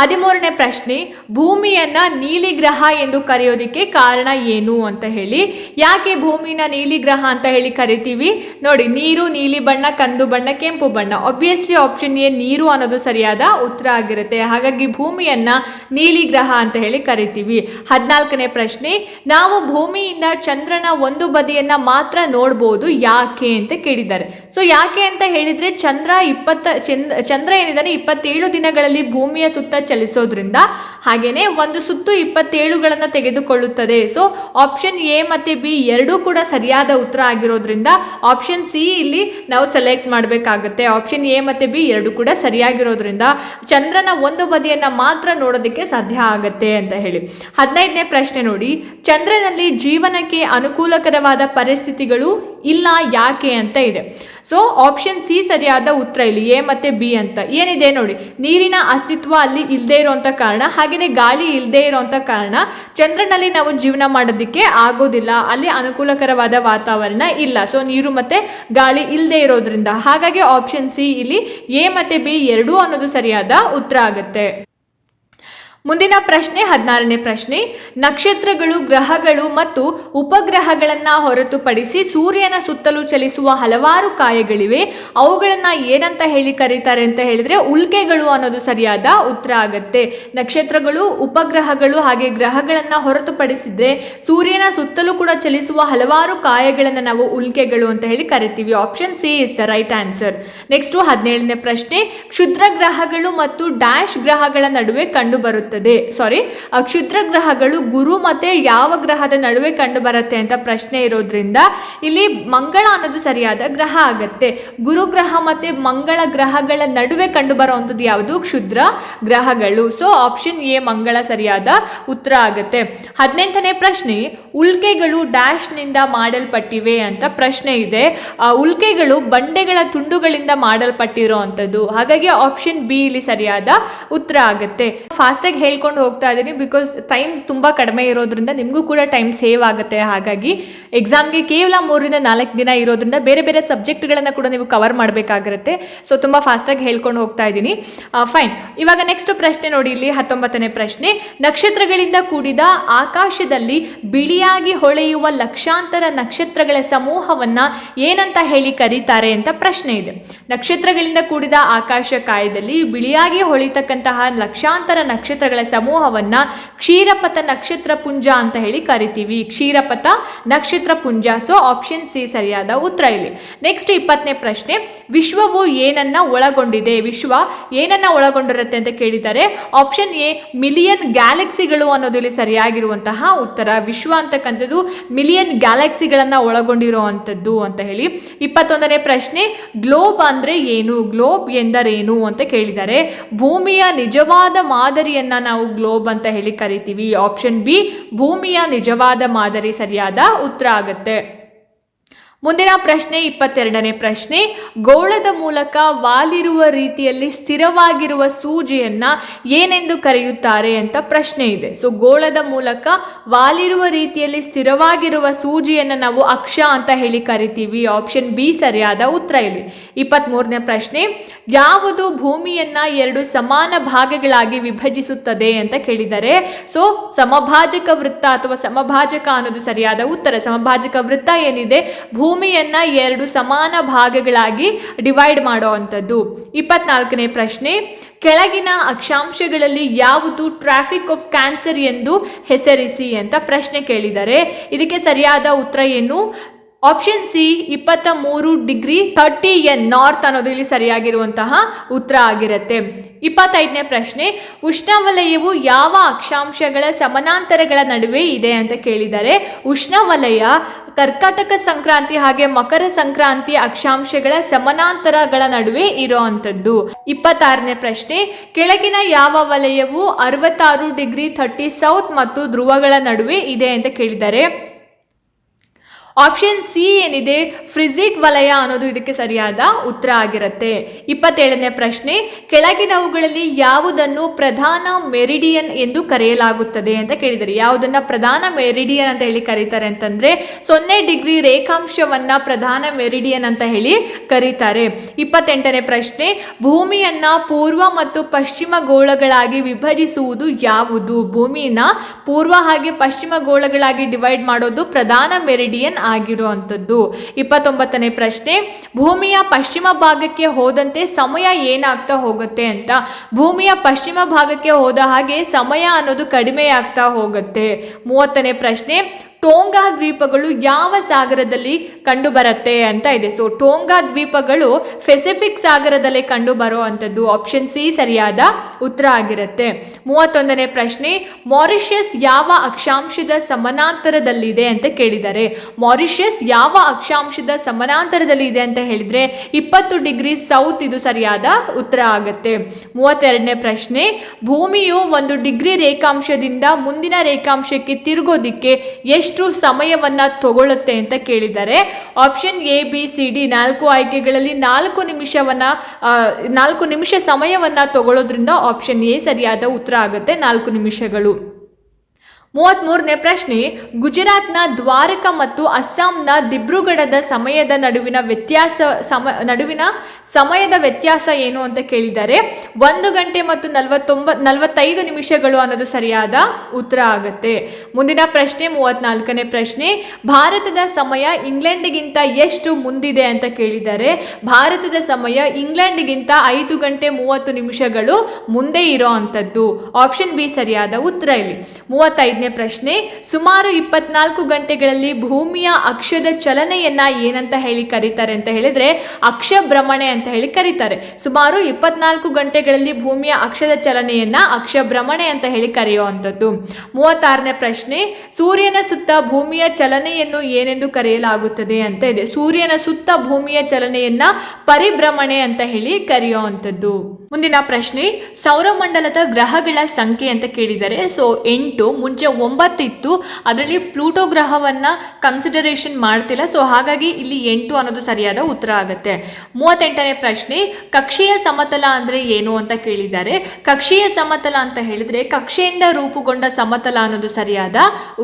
ಹದಿಮೂರನೇ ಪ್ರಶ್ನೆ, ಭೂಮಿಯನ್ನ ನೀಲಿ ಗ್ರಹ ಎಂದು ಕರೆಯೋದಿಕ್ಕೆ ಕಾರಣ ಏನು ಅಂತ ಹೇಳಿ. ಯಾಕೆ ಭೂಮಿನ ನೀಲಿ ಗ್ರಹ ಅಂತ ಹೇಳಿ ಕರಿತೀವಿ? ನೋಡಿ, ನೀರು, ನೀಲಿ ಬಣ್ಣ, ಕಂದು ಬಣ್ಣ, ಕೆಂಪು ಬಣ್ಣ. ಒಬ್ವಿಯಸ್ಲಿ ಆಪ್ಷನ್ ಎ ನೀರು ಅನ್ನೋದು ಸರಿಯಾದ ಉತ್ತರ ಆಗಿರುತ್ತೆ. ಹಾಗಾಗಿ ಭೂಮಿಯನ್ನ ನೀಲಿ ಗ್ರಹ ಅಂತ ಹೇಳಿ ಕರಿತೀವಿ. ಹದಿನಾಲ್ಕನೇ ಪ್ರಶ್ನೆ, ನಾವು ಭೂಮಿಯಿಂದ ಚಂದ್ರನ ಒಂದು ಬದಿಯನ್ನ ಮಾತ್ರ ನೋಡ್ಬೋದು ಯಾಕೆ ಅಂತ ಕೇಳಿದ್ದಾರೆ. ಸೊ ಯಾಕೆ ಅಂತ ಹೇಳಿದ್ರೆ ಚಂದ್ರ ಇಪ್ಪತ್ತ ಚಂದ್ರ ಚಂದ್ರ ಏನಿದ್ದಾನೆ, ಇಪ್ಪತ್ತೇಳು ದಿನಗಳಲ್ಲಿ ಭೂಮಿಯ ಸುತ್ತ ಚಲಿಸೋದ್ರಿಂದ ಹಾಗೇನೆ ಒಂದು ಸುತ್ತು ಇಪ್ಪತ್ತೇಳುಗಳನ್ನು ತೆಗೆದುಕೊಳ್ಳುತ್ತದೆ. ಸೊ ಆಪ್ಷನ್ ಎ ಮತ್ತೆ ಬಿ ಎರಡೂ ಕೂಡ ಸರಿಯಾದ ಉತ್ತರ ಆಗಿರೋದ್ರಿಂದ ಆಪ್ಷನ್ ಸಿ ಇಲ್ಲಿ ನಾವು ಸೆಲೆಕ್ಟ್ ಮಾಡಬೇಕಾಗುತ್ತೆ. ಆಪ್ಷನ್ ಎ ಮತ್ತೆ ಬಿ ಎರಡು ಕೂಡ ಸರಿಯಾಗಿರೋದ್ರಿಂದ ಚಂದ್ರನ ಒಂದು ಬದಿಯನ್ನ ಮಾತ್ರ ನೋಡೋದಕ್ಕೆ ಸಾಧ್ಯ ಆಗುತ್ತೆ ಅಂತ ಹೇಳಿ. ಹದಿನೈದನೇ ಪ್ರಶ್ನೆ ನೋಡಿ. ಚಂದ್ರನಲ್ಲಿ ಜೀವನಕ್ಕೆ ಅನುಕೂಲಕರವಾದ ಪರಿಸ್ಥಿತಿಗಳು ಇಲ್ಲ ಯಾಕೆ ಅಂತ ಇದೆ. ಸೊ ಆಪ್ಷನ್ ಸಿ ಸರಿಯಾದ ಉತ್ತರ ಇಲ್ಲಿ ಎ ಮತ್ತೆ ಬಿ ಅಂತ. ಏನಿದೆ ನೋಡಿ. ನೀರಿನ ಅಸ್ತಿತ್ವ ಅಲ್ಲಿ ಇಲ್ಲದೆ ಇರೋಂಥ ಕಾರಣ ಹಾಗೆಯೇ ಗಾಳಿ ಇಲ್ಲದೆ ಇರೋಂಥ ಕಾರಣ ಚಂದ್ರನಲ್ಲಿ ನಾವು ಜೀವನ ಮಾಡೋದಕ್ಕೆ ಆಗೋದಿಲ್ಲ. ಅಲ್ಲಿ ಅನುಕೂಲಕರವಾದ ವಾತಾವರಣ ಇಲ್ಲ. ಸೊ ನೀರು ಮತ್ತೆ ಗಾಳಿ ಇಲ್ಲದೆ ಇರೋದ್ರಿಂದ ಹಾಗಾಗಿ ಆಪ್ಷನ್ ಸಿ ಇಲ್ಲಿ ಎ ಮತ್ತೆ ಬಿ ಎರಡೂ ಅನ್ನೋದು ಸರಿಯಾದ ಉತ್ತರ ಆಗುತ್ತೆ. ಮುಂದಿನ ಪ್ರಶ್ನೆ, ಹದಿನಾರನೇ ಪ್ರಶ್ನೆ. ನಕ್ಷತ್ರಗಳು, ಗ್ರಹಗಳು ಮತ್ತು ಉಪಗ್ರಹಗಳನ್ನು ಹೊರತುಪಡಿಸಿ ಸೂರ್ಯನ ಸುತ್ತಲೂ ಚಲಿಸುವ ಹಲವಾರು ಕಾಯಗಳಿವೆ. ಅವುಗಳನ್ನು ಏನಂತ ಹೇಳಿ ಕರೀತಾರೆ ಅಂತ ಹೇಳಿದ್ರೆ ಉಲ್ಕೆಗಳು ಅನ್ನೋದು ಸರಿಯಾದ ಉತ್ತರ ಆಗತ್ತೆ. ನಕ್ಷತ್ರಗಳು, ಉಪಗ್ರಹಗಳು ಹಾಗೆ ಗ್ರಹಗಳನ್ನು ಹೊರತುಪಡಿಸಿದ್ರೆ ಸೂರ್ಯನ ಸುತ್ತಲೂ ಕೂಡ ಚಲಿಸುವ ಹಲವಾರು ಕಾಯಗಳನ್ನು ನಾವು ಉಲ್ಕೆಗಳು ಅಂತ ಹೇಳಿ ಕರಿತೀವಿ. Option C is the right answer next ಹದಿನೇಳನೇ ಪ್ರಶ್ನೆ. ಕ್ಷುದ್ರ ಗ್ರಹಗಳು ಮತ್ತು ಡ್ಯಾಶ್ ಗ್ರಹಗಳ ನಡುವೆ ಕಂಡು ಬರುತ್ತದೆ. ಸಾರಿ ಕ್ಷುದ್ರ ಗ್ರಹಗಳು ಗುರು ಮತ್ತೆ ಯಾವ ಗ್ರಹದ ನಡುವೆ ಕಂಡು ಬರುತ್ತೆ ಅಂತ ಪ್ರಶ್ನೆ ಇರೋದ್ರಿಂದ ಇಲ್ಲಿ ಮಂಗಳ ಅನ್ನೋದು ಸರಿಯಾದ ಗ್ರಹ ಆಗತ್ತೆ. ಗುರು ಗ್ರಹ ಮತ್ತೆ ಮಂಗಳ ಗ್ರಹಗಳ ನಡುವೆ ಕಂಡು ಬರುವಂಥದ್ದು ಯಾವುದು? ಕ್ಷುದ್ರ ಗ್ರಹಗಳು. ಸೊ ಆಪ್ಷನ್ ಎ ಮಂಗಳ ಸರಿಯಾದ ಉತ್ತರ ಆಗುತ್ತೆ. ಹದಿನೆಂಟನೇ ಪ್ರಶ್ನೆ, ಉಲ್ಕೆಗಳು ಡ್ಯಾಶ್ನಿಂದ ಮಾಡಲ್ಪಟ್ಟಿವೆ ಅಂತ ಪ್ರಶ್ನೆ ಇದೆ. ಆ, ಉಲ್ಕೆಗಳು ಬಂಡೆಗಳ ತುಂಡುಗಳಿಂದ ಮಾಡಲ್ಪಟ್ಟಿರೋ ಅಂಥದ್ದು ಹಾಗಾಗಿ ಆಪ್ಷನ್ ಬಿ ಇಲ್ಲಿ ಸರಿಯಾದ ಉತ್ತರ ಆಗುತ್ತೆ. ಫಾಸ್ಟಾಗಿ ಹೇಳ್ಕೊಂಡು ಹೋಗ್ತಾ ಇದ್ದೀನಿ ಬಿಕಾಸ್ ಟೈಮ್ ತುಂಬ ಕಡಿಮೆ ಇರೋದ್ರಿಂದ ನಿಮಗೂ ಕೂಡ ಟೈಮ್ ಸೇವ್ ಆಗುತ್ತೆ. ಹಾಗಾಗಿ ಎಕ್ಸಾಮ್ಗೆ ಕೇವಲ ಮೂರರಿಂದ ನಾಲ್ಕು ದಿನ ಇರೋದ್ರಿಂದ ಬೇರೆ ಬೇರೆ ಸಬ್ಜೆಕ್ಟ್ಗಳನ್ನು ಕೂಡ ನೀವು ಕವರ್ ಮಾಡಬೇಕಾಗಿರುತ್ತೆ. ಸೊ ತುಂಬ ಫಾಸ್ಟಾಗಿ ಹೇಳ್ಕೊಂಡು ಹೋಗ್ತಾ ಇದ್ದೀನಿ. ಫೈನ್ ಇವಾಗ ನೆಕ್ಸ್ಟ್ ಪ್ರಶ್ನೆ ನೋಡಿ, ಇಲ್ಲಿ ಹತ್ತೊಂಬತ್ತನೇ ಪ್ರಶ್ನೆ. ನಕ್ಷತ್ರಗಳಿಂದ ಕೂಡಿದ ಆಕಾಶದಲ್ಲಿ ಬಿಳಿಯಾಗಿ ಹೊಳೆಯುವ ಲಕ್ಷಾಂತರ ನಕ್ಷತ್ರಗಳ ಸಮೂಹವನ್ನ ಏನಂತ ಹೇಳಿ ಕರೀತಾರೆ ಅಂತ ಪ್ರಶ್ನೆ ಇದೆ. ನಕ್ಷತ್ರಗಳಿಂದ ಕೂಡಿದ ಆಕಾಶ ಕಾಯದಲ್ಲಿ ಬಿಳಿಯಾಗಿ ಹೊಳಿತಕ್ಕಂತಹ ಲಕ್ಷಾಂತರ ನಕ್ಷತ್ರಗಳ ಸಮೂಹವನ್ನ ಕ್ಷೀರಪಥ ನಕ್ಷತ್ರ ಪುಂಜ ಅಂತ ಹೇಳಿ ಕರಿತೀವಿ. ಕ್ಷೀರಪಥ ನಕ್ಷತ್ರ ಪುಂಜ. ಸೊ ಆಪ್ಷನ್ ಸಿ ಸರಿಯಾದ ಉತ್ತರ ಇಲ್ಲಿ. ನೆಕ್ಸ್ಟ್ ಇಪ್ಪತ್ತನೇ ಪ್ರಶ್ನೆ, ವಿಶ್ವವು ಏನನ್ನ ಒಳಗೊಂಡಿದೆ? ವಿಶ್ವ ಏನನ್ನ ಒಳಗೊಂಡಿರುತ್ತೆ ಅಂತ ಕೇಳಿದ್ದಾರೆ. ಆಪ್ಷನ್ ಎ ಮಿಲಿಯನ್ ಗ್ಯಾಲಕ್ಸಿಗಳು ಅನ್ನೋದು ಇಲ್ಲಿ ಸರಿಯಾಗಿರುವಂತಹ ಉತ್ತರ. ವಿಶ್ವ ಅಂತಕ್ಕಂಥದ್ದು ಮಿಲಿಯನ್ ಗ್ಯಾಲಕ್ಸಿಗಳನ್ನ ಒಳಗೊಂಡಿರುವಂಥದ್ದು ಅಂತ ಹೇಳಿ. ಇಪ್ಪತ್ತೊಂದನೇ ಪ್ರಶ್ನೆ ಗ್ಲೋಬ್ ಅಂದ್ರೆ ಏನು? ಗ್ಲೋಬ್ ಎಂದರೇನು ಅಂತ ಕೇಳಿದ್ದಾರೆ. ಭೂಮಿಯ ನಿಜವಾದ ಮಾದರಿಯನ್ನ ನಾವು ಗ್ಲೋಬ್ ಅಂತ ಹೇಳಿ ಕರಿತೀವಿ. ಆಪ್ಷನ್ ಬಿ ಭೂಮಿಯ ನಿಜವಾದ ಮಾದರಿ ಸರಿಯಾದ ಉತ್ತರ ಆಗುತ್ತೆ. ಮುಂದಿನ ಪ್ರಶ್ನೆ ಇಪ್ಪತ್ತೆರಡನೇ ಪ್ರಶ್ನೆ. ಗೋಳದ ಮೂಲಕ ವಾಲಿರುವ ರೀತಿಯಲ್ಲಿ ಸ್ಥಿರವಾಗಿರುವ ಸೂಜಿಯನ್ನ ಏನೆಂದು ಕರೆಯುತ್ತಾರೆ ಅಂತ ಪ್ರಶ್ನೆ ಇದೆ. ಸೊ ಗೋಳದ ಮೂಲಕ ವಾಲಿರುವ ರೀತಿಯಲ್ಲಿ ಸ್ಥಿರವಾಗಿರುವ ಸೂಜಿಯನ್ನು ನಾವು ಅಕ್ಷ ಅಂತ ಹೇಳಿ ಕರಿತೀವಿ. ಆಪ್ಷನ್ ಬಿ ಸರಿಯಾದ ಉತ್ತರ ಇಲ್ಲಿ. ಇಪ್ಪತ್ತ್ಮೂರನೇ ಪ್ರಶ್ನೆ. ಯಾವುದು ಭೂಮಿಯನ್ನ ಎರಡು ಸಮಾನ ಭಾಗಗಳಾಗಿ ವಿಭಜಿಸುತ್ತದೆ ಅಂತ ಕೇಳಿದರೆ? ಸೊ ಸಮಭಾಜಕ ವೃತ್ತ ಅಥವಾ ಸಮಭಾಜಕ ಅನ್ನೋದು ಸರಿಯಾದ ಉತ್ತರ. ಸಮಭಾಜಕ ವೃತ್ತ ಏನಿದೆ? ಭೂಮಿಯನ್ನ ಎರಡು ಸಮಾನ ಭಾಗಗಳಾಗಿ ಡಿವೈಡ್ ಮಾಡೋ ಅಂಥದ್ದು ಇಪ್ಪತ್ನಾಲ್ಕನೇ ಪ್ರಶ್ನೆ, ಕೆಳಗಿನ ಅಕ್ಷಾಂಶಗಳಲ್ಲಿ ಯಾವುದು ಟ್ರಾಫಿಕ್ ಆಫ್ ಕ್ಯಾನ್ಸರ್ ಎಂದು ಹೆಸರಿಸಿ ಅಂತ ಪ್ರಶ್ನೆ ಕೇಳಿದ್ದಾರೆ ಇದಕ್ಕೆ ಸರಿಯಾದ ಉತ್ತರ ಏನು? ಆಪ್ಷನ್ ಸಿ ಇಪ್ಪತ್ತ ಮೂರು ಡಿಗ್ರಿ ಥರ್ಟಿ ಎನ್ ನಾರ್ತ್ ಅನ್ನೋದು ಇಲ್ಲಿ ಸರಿಯಾಗಿರುವಂತಹ ಉತ್ತರ ಆಗಿರುತ್ತೆ. ಇಪ್ಪತ್ತೈದನೇ ಪ್ರಶ್ನೆ, ಉಷ್ಣವಲಯವು ಯಾವ ಅಕ್ಷಾಂಶಗಳ ಸಮಾನಾಂತರಗಳ ನಡುವೆ ಇದೆ ಅಂತ ಕೇಳಿದ್ದಾರೆ ಉಷ್ಣವಲಯ ಕರ್ಕಾಟಕ ಸಂಕ್ರಾಂತಿ ಹಾಗೆ ಮಕರ ಸಂಕ್ರಾಂತಿ ಅಕ್ಷಾಂಶಗಳ ಸಮಾನಾಂತರಗಳ ನಡುವೆ ಇರುವಂತದ್ದು ಇಪ್ಪತ್ತಾರನೇ ಪ್ರಶ್ನೆ, ಕೆಳಗಿನ ಯಾವ ವಲಯವು ಅರವತ್ತಾರು ಡಿಗ್ರಿ ಥರ್ಟಿ ಸೌತ್ ಮತ್ತು ಧ್ರುವಗಳ ನಡುವೆ ಇದೆ ಅಂತ ಕೇಳಿದ್ದಾರೆ ಆಪ್ಷನ್ ಸಿ ಏನಿದೆ? ಫ್ರಿಜಿಟ್ ವಲಯ ಅನ್ನೋದು ಇದಕ್ಕೆ ಸರಿಯಾದ ಉತ್ತರ ಆಗಿರುತ್ತೆ. ಇಪ್ಪತ್ತೇಳನೇ ಪ್ರಶ್ನೆ ಕೆಳಗಿನವುಗಳಲ್ಲಿ ಯಾವುದನ್ನು ಪ್ರಧಾನ ಮೆರಿಡಿಯನ್ ಎಂದು ಕರೆಯಲಾಗುತ್ತದೆ? ಅಂತ ಕೇಳಿದರೆ. ಯಾವುದನ್ನ ಪ್ರಧಾನ ಮೆರಿಡಿಯನ್ ಅಂತ ಹೇಳಿ ಕರೀತಾರೆ ಅಂತಂದ್ರೆ, ಸೊನ್ನೆ ಡಿಗ್ರಿ ರೇಖಾಂಶವನ್ನ ಪ್ರಧಾನ ಮೆರಿಡಿಯನ್ ಅಂತ ಹೇಳಿ ಕರೀತಾರೆ. ಇಪ್ಪತ್ತೆಂಟನೇ ಪ್ರಶ್ನೆ, ಭೂಮಿಯನ್ನು ಪೂರ್ವ ಮತ್ತು ಪಶ್ಚಿಮ ಗೋಳಗಳಾಗಿ ವಿಭಜಿಸುವುದು ಯಾವುದು? ಭೂಮಿನ ಪೂರ್ವ ಹಾಗೆ ಪಶ್ಚಿಮ ಗೋಳಗಳಾಗಿ ಡಿವೈಡ್ ಮಾಡೋದು ಪ್ರಧಾನ ಮೆರಿಡಿಯನ್ ಆಗಿರುವಂಥದ್ದು. ಇಪ್ಪತ್ತೊಂಬತ್ತನೇ ಪ್ರಶ್ನೆ, ಭೂಮಿಯ ಪಶ್ಚಿಮ ಭಾಗಕ್ಕೆ ಹೋದಂತೆ ಸಮಯ ಏನಾಗ್ತಾ ಹೋಗುತ್ತೆ ಅಂತ. ಭೂಮಿಯ ಪಶ್ಚಿಮ ಭಾಗಕ್ಕೆ ಹೋದ ಹಾಗೆ ಸಮಯ ಅನ್ನೋದು ಕಡಿಮೆ ಆಗ್ತಾ ಹೋಗುತ್ತೆ. ಮೂವತ್ತನೇ ಪ್ರಶ್ನೆ ಟೋಂಗಾ ದ್ವೀಪಗಳು ಯಾವ ಸಾಗರದಲ್ಲಿ ಕಂಡುಬರುತ್ತೆ ಅಂತ ಇದೆ. ಸೊ ಟೋಂಗಾ ದ್ವೀಪಗಳು ಪೆಸಿಫಿಕ್ ಸಾಗರದಲ್ಲಿ ಕಂಡು ಬರೋ ಅಂಥದ್ದು ಆಪ್ಷನ್ ಸಿ ಸರಿಯಾದ ಉತ್ತರ ಆಗಿರುತ್ತೆ. ಮೂವತ್ತೊಂದನೇ ಪ್ರಶ್ನೆ ಮಾರಿಷಿಯಸ್ ಯಾವ ಅಕ್ಷಾಂಶದ ಸಮಾನಾಂತರದಲ್ಲಿದೆ ಅಂತ ಕೇಳಿದ್ದಾರೆ ಮಾರಿಷಿಯಸ್ ಯಾವ ಅಕ್ಷಾಂಶದ ಸಮಾನಾಂತರದಲ್ಲಿ ಇದೆ ಅಂತ ಹೇಳಿದ್ರೆ, ಇಪ್ಪತ್ತು ಡಿಗ್ರಿ ಸೌತ್ ಇದು ಸರಿಯಾದ ಉತ್ತರ ಆಗುತ್ತೆ. ಮೂವತ್ತೆರಡನೇ ಪ್ರಶ್ನೆ, ಭೂಮಿಯು ಒಂದು ಡಿಗ್ರಿ ರೇಖಾಂಶದಿಂದ ಮುಂದಿನ ರೇಖಾಂಶಕ್ಕೆ ತಿರುಗೋದಿಕ್ಕೆ ಎಷ್ಟು ಸಮಯವನ್ನ ತಗೊಳ್ಳುತ್ತೆ ಅಂತ ಕೇಳಿದ್ದಾರೆ. Option A B C D ನಾಲ್ಕು ಆಯ್ಕೆಗಳಲ್ಲಿ ನಾಲ್ಕು ನಿಮಿಷವನ್ನ ನಾಲ್ಕು ನಿಮಿಷ ಸಮಯವನ್ನ ತಗೊಳ್ಳೋದ್ರಿಂದ ಆಪ್ಷನ್ ಎ ಸರಿಯಾದ ಉತ್ತರ ಆಗುತ್ತೆ ನಾಲ್ಕು ನಿಮಿಷಗಳು. ಮೂವತ್ತ್ಮೂರನೇ ಪ್ರಶ್ನೆ, ಗುಜರಾತ್ನ ದ್ವಾರಕ ಮತ್ತು ಅಸ್ಸಾಂನ ದಿಬ್ರುಗಢದ ಸಮಯದ ನಡುವಿನ ವ್ಯತ್ಯಾಸ ಸಮ, ನಡುವಿನ ಸಮಯದ ವ್ಯತ್ಯಾಸ ಏನು ಅಂತ ಕೇಳಿದ್ದಾರೆ ಒಂದು ಗಂಟೆ ಮತ್ತು ನಲವತ್ತೊಂಬ, ನಲವತ್ತೈದು ನಿಮಿಷಗಳು ಅನ್ನೋದು ಸರಿಯಾದ ಉತ್ತರ ಆಗುತ್ತೆ. ಮುಂದಿನ ಪ್ರಶ್ನೆ, ಮೂವತ್ನಾಲ್ಕನೇ ಪ್ರಶ್ನೆ, ಭಾರತದ ಸಮಯ ಇಂಗ್ಲೆಂಡ್ಗಿಂತ ಎಷ್ಟು ಮುಂದಿದೆ ಅಂತ ಕೇಳಿದ್ದಾರೆ ಭಾರತದ ಸಮಯ ಇಂಗ್ಲೆಂಡ್ಗಿಂತ ಐದು ಗಂಟೆ ಮೂವತ್ತು ನಿಮಿಷಗಳು ಮುಂದೆ ಇರೋ ಅಂಥದ್ದು. ಆಪ್ಷನ್ ಬಿ ಸರಿಯಾದ ಉತ್ತರ ಇಲ್ಲಿ. ಮೂವತ್ತೈದನೇ ಪ್ರಶ್ನೆ, ಸುಮಾರು ಇಪ್ಪತ್ನಾಲ್ಕು ಗಂಟೆಗಳಲ್ಲಿ ಭೂಮಿಯ ಅಕ್ಷದ ಚಲನೆಯನ್ನ ಏನಂತ ಹೇಳಿ ಕರೀತಾರೆ ಅಂತ ಹೇಳಿದ್ರೆ, ಅಕ್ಷ ಭ್ರಮಣೆ ಅಂತ ಹೇಳಿ ಕರೀತಾರೆ. ಸುಮಾರು ಇಪ್ಪತ್ನಾಲ್ಕು ಗಂಟೆಗಳಲ್ಲಿ ಭೂಮಿಯ ಅಕ್ಷದ ಚಲನೆಯನ್ನ ಅಕ್ಷ ಭ್ರಮಣೆ ಅಂತ ಹೇಳಿ ಕರೆಯುವಂಥದ್ದು. ಮೂವತ್ತಾರನೇ ಪ್ರಶ್ನೆ, ಸೂರ್ಯನ ಸುತ್ತ ಭೂಮಿಯ ಚಲನೆಯನ್ನು ಏನೆಂದು ಕರೆಯಲಾಗುತ್ತದೆ ಅಂತ ಇದೆ. ಸೂರ್ಯನ ಸುತ್ತ ಭೂಮಿಯ ಚಲನೆಯನ್ನ ಪರಿಭ್ರಮಣೆ ಅಂತ ಹೇಳಿ ಕರೆಯುವಂಥದ್ದು. ಮುಂದಿನ ಪ್ರಶ್ನೆ ಸೌರಮಂಡಲದ ಗ್ರಹಗಳ ಸಂಖ್ಯೆ ಅಂತ ಕೇಳಿದರೆ ಸೊ ಎಂಟು, ಮುಂಚೆ ಒಂಬತ್ತು ಇತ್ತು, ಅದರಲ್ಲಿ ಪ್ಲೂಟೋ ಗ್ರಹವನ್ನ ಕನ್ಸಿಡರೇಷನ್ ಮಾಡ್ತಿಲ್ಲ ಸೊ ಹಾಗಾಗಿ ಇಲ್ಲಿ ಎಂಟು ಅನ್ನೋದು ಸರಿಯಾದ ಉತ್ತರ ಆಗುತ್ತೆ. ಮೂವತ್ತೆಂಟನೇ ಪ್ರಶ್ನೆ, ಕಕ್ಷೆಯ ಸಮತಲ ಅಂದ್ರೆ ಏನು ಅಂತ ಕೇಳಿದ್ದಾರೆ ಕಕ್ಷೆಯ ಸಮತಲ ಅಂತ ಹೇಳಿದ್ರೆ ಕಕ್ಷೆಯಿಂದ ರೂಪುಗೊಂಡ ಸಮತಲ ಅನ್ನೋದು ಸರಿಯಾದ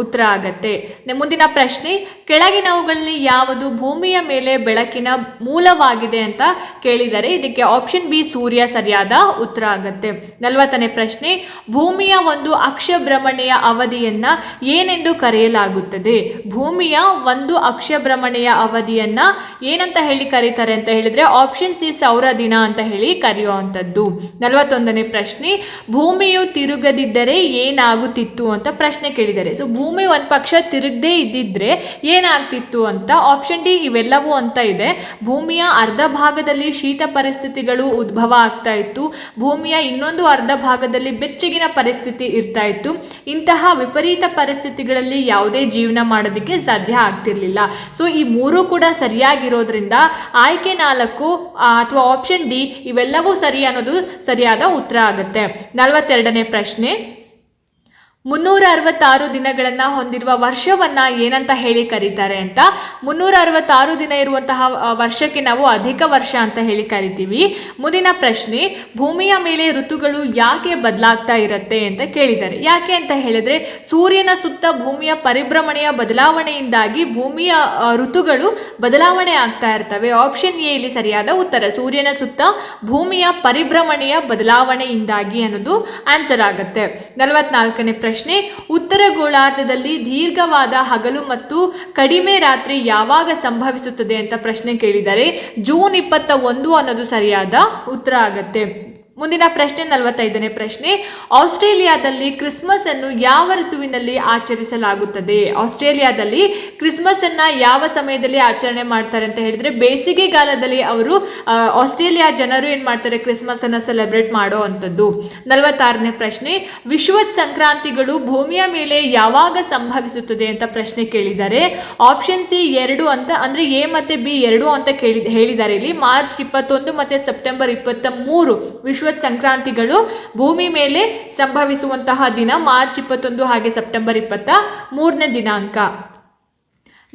ಉತ್ತರ ಆಗತ್ತೆ. ಮುಂದಿನ ಪ್ರಶ್ನೆ, ಕೆಳಗಿನವುಗಳಲ್ಲಿ ಯಾವುದು ಭೂಮಿಯ ಮೇಲೆ ಬೆಳಕಿನ ಮೂಲವಾಗಿದೆ ಅಂತ ಕೇಳಿದ್ದಾರೆ ಇದಕ್ಕೆ ಆಪ್ಷನ್ ಬಿ ಸೂರ್ಯ ಸರಿಯಾದ ಉತ್ತರ ಆಗತ್ತೆ. ನಲವತ್ತನೇ ಪ್ರಶ್ನೆ, ಭೂಮಿಯ ಒಂದು ಅಕ್ಷ ಭ್ರಮಣೆಯ ಅವಧಿಯನ್ನ ಏನೆಂದು ಕರೆಯಲಾಗುತ್ತದೆ? ಭೂಮಿಯ ಒಂದು ಅಕ್ಷ ಭ್ರಮಣೆಯ ಅವಧಿಯನ್ನ ಏನಂತ ಹೇಳಿ ಕರೀತಾರೆ ಅಂತ ಹೇಳಿದ್ರೆ ಆಪ್ಷನ್ ಸಿ ಸೌರ ದಿನ ಅಂತ ಹೇಳಿ ಕರೆಯುವಂಥದ್ದು. ನಲವತ್ತೊಂದನೇ ಪ್ರಶ್ನೆ, ಭೂಮಿಯು ತಿರುಗದಿದ್ದರೆ ಏನಾಗುತ್ತಿತ್ತು ಅಂತ ಪ್ರಶ್ನೆ ಕೇಳಿದ್ದಾರೆ ಸೊ ಭೂಮಿ ಒಂದು ಪಕ್ಷ ತಿರುಗದೇ ಇದ್ದಿದ್ರೆ ಏನಾಗ್ತಿತ್ತು ಅಂತ ಆಪ್ಷನ್ ಡಿ ಇವೆಲ್ಲವೂ ಅಂತ ಇದೆ. ಭೂಮಿಯ ಅರ್ಧ ಭಾಗದಲ್ಲಿ ಶೀತ ಪರಿಸ್ಥಿತಿಗಳು ಉದ್ಭವ ಆಗ್ತಾ ಇತ್ತು ಭೂಮಿಯ ಇನ್ನೊಂದು ಅರ್ಧ ಭಾಗದಲ್ಲಿ ಬೆಚ್ಚಗಿನ ಪರಿಸ್ಥಿತಿ ಇರ್ತಾ ಇತ್ತು ಇಂತಹ ವಿಪರೀತ ಪರಿಸ್ಥಿತಿಗಳಲ್ಲಿ ಯಾವುದೇ ಜೀವನ ಮಾಡೋದಕ್ಕೆ ಸಾಧ್ಯ ಆಗ್ತಿರ್ಲಿಲ್ಲ. ಸೊ ಈ ಮೂರು ಕೂಡ ಸರಿಯಾಗಿರೋದ್ರಿಂದ ಆಯ್ಕೆ ನಾಲ್ಕು ಅಥವಾ ಆಪ್ಷನ್ ಡಿ ಇವೆಲ್ಲವೂ ಸರಿ ಅನ್ನೋದು ಸರಿಯಾದ ಉತ್ತರ ಆಗುತ್ತೆ. ನಲವತ್ತೆರಡನೇ ಪ್ರಶ್ನೆ ಮುನ್ನೂರ ಅರವತ್ತಾರು ದಿನಗಳನ್ನು ಹೊಂದಿರುವ ವರ್ಷವನ್ನ ಏನಂತ ಹೇಳಿ ಕರೀತಾರೆ ಅಂತ. ಮುನ್ನೂರ ಅರವತ್ತಾರು ದಿನ ಇರುವಂತಹ ವರ್ಷಕ್ಕೆ ನಾವು ಅಧಿಕ ವರ್ಷ ಅಂತ ಹೇಳಿ ಕರಿತೀವಿ. ಮುಂದಿನ ಪ್ರಶ್ನೆ, ಭೂಮಿಯ ಮೇಲೆ ಋತುಗಳು ಯಾಕೆ ಬದಲಾಗ್ತಾ ಇರುತ್ತೆ ಅಂತ ಕೇಳಿದ್ದಾರೆ. ಯಾಕೆ ಅಂತ ಹೇಳಿದ್ರೆ, ಸೂರ್ಯನ ಸುತ್ತ ಭೂಮಿಯ ಪರಿಭ್ರಮಣೆಯ ಬದಲಾವಣೆಯಿಂದಾಗಿ ಭೂಮಿಯ ಋತುಗಳು ಬದಲಾವಣೆ ಆಗ್ತಾ ಇರ್ತವೆ. ಆಪ್ಷನ್ ಎ ಇಲ್ಲಿ ಸರಿಯಾದ ಉತ್ತರ, ಸೂರ್ಯನ ಸುತ್ತ ಭೂಮಿಯ ಪರಿಭ್ರಮಣೆಯ ಬದಲಾವಣೆಯಿಂದಾಗಿ ಅನ್ನೋದು ಆನ್ಸರ್ ಆಗುತ್ತೆ. ನಲವತ್ನಾಲ್ಕನೇ ಪ್ರಶ್ನೆ. ಉತ್ತರ ಗೋಳಾರ್ಧದಲ್ಲಿ ದೀರ್ಘವಾದ ಹಗಲು ಮತ್ತು ಕಡಿಮೆ ರಾತ್ರಿ ಯಾವಾಗ ಸಂಭವಿಸುತ್ತದೆ ಅಂತ ಪ್ರಶ್ನೆ ಕೇಳಿದರೆ ಜೂನ್ ಇಪ್ಪತ್ತ ಒಂದು ಅನ್ನೋದು ಸರಿಯಾದ ಉತ್ತರ ಆಗತ್ತೆ. ಮುಂದಿನ ಪ್ರಶ್ನೆ, ನಲವತ್ತೈದನೇ ಪ್ರಶ್ನೆ. ಆಸ್ಟ್ರೇಲಿಯಾದಲ್ಲಿ ಕ್ರಿಸ್ಮಸ್ ಅನ್ನು ಯಾವ ಋತುವಿನಲ್ಲಿ ಆಚರಿಸಲಾಗುತ್ತದೆ? ಆಸ್ಟ್ರೇಲಿಯಾದಲ್ಲಿ ಕ್ರಿಸ್ಮಸ್ ಅನ್ನ ಯಾವ ಸಮಯದಲ್ಲಿ ಆಚರಣೆ ಮಾಡ್ತಾರೆ ಅಂತ ಹೇಳಿದ್ರೆ ಬೇಸಿಗೆಗಾಲದಲ್ಲಿ ಅವರು ಆಸ್ಟ್ರೇಲಿಯಾ ಜನರು ಏನ್ ಮಾಡ್ತಾರೆ ಕ್ರಿಸ್ಮಸ್ ಅನ್ನ ಸೆಲೆಬ್ರೇಟ್ ಮಾಡೋ ಅಂಥದ್ದು. ನಲವತ್ತಾರನೇ ಪ್ರಶ್ನೆ. ವಿಶ್ವದ ಸಂಕ್ರಾಂತಿಗಳು ಭೂಮಿಯ ಮೇಲೆ ಯಾವಾಗ ಸಂಭವಿಸುತ್ತದೆ ಅಂತ ಪ್ರಶ್ನೆ ಕೇಳಿದ್ದಾರೆ. ಆಪ್ಷನ್ ಸಿ ಎರಡು ಅಂತ, ಅಂದ್ರೆ ಎ ಮತ್ತೆ ಬಿ ಎರಡು ಅಂತ ಕೇಳಿ, ಹೇಳಿದ್ದಾರೆ ಇಲ್ಲಿ. ಮಾರ್ಚ್ ಇಪ್ಪತ್ತೊಂದು ಮತ್ತೆ ಸೆಪ್ಟೆಂಬರ್ ಇಪ್ಪತ್ತ ಮೂರು ವಿಶ್ವದ ಸಂಕ್ರಾಂತಿಗಳು ಭೂಮಿ ಮೇಲೆ ಸಂಭವಿಸುವಂತಹ ದಿನ ಮಾರ್ಚ್ ಇಪ್ಪತ್ತೊಂದು ಹಾಗೆ ಸೆಪ್ಟೆಂಬರ್ ಇಪ್ಪತ್ತ ಮೂರನೇ ದಿನಾಂಕ.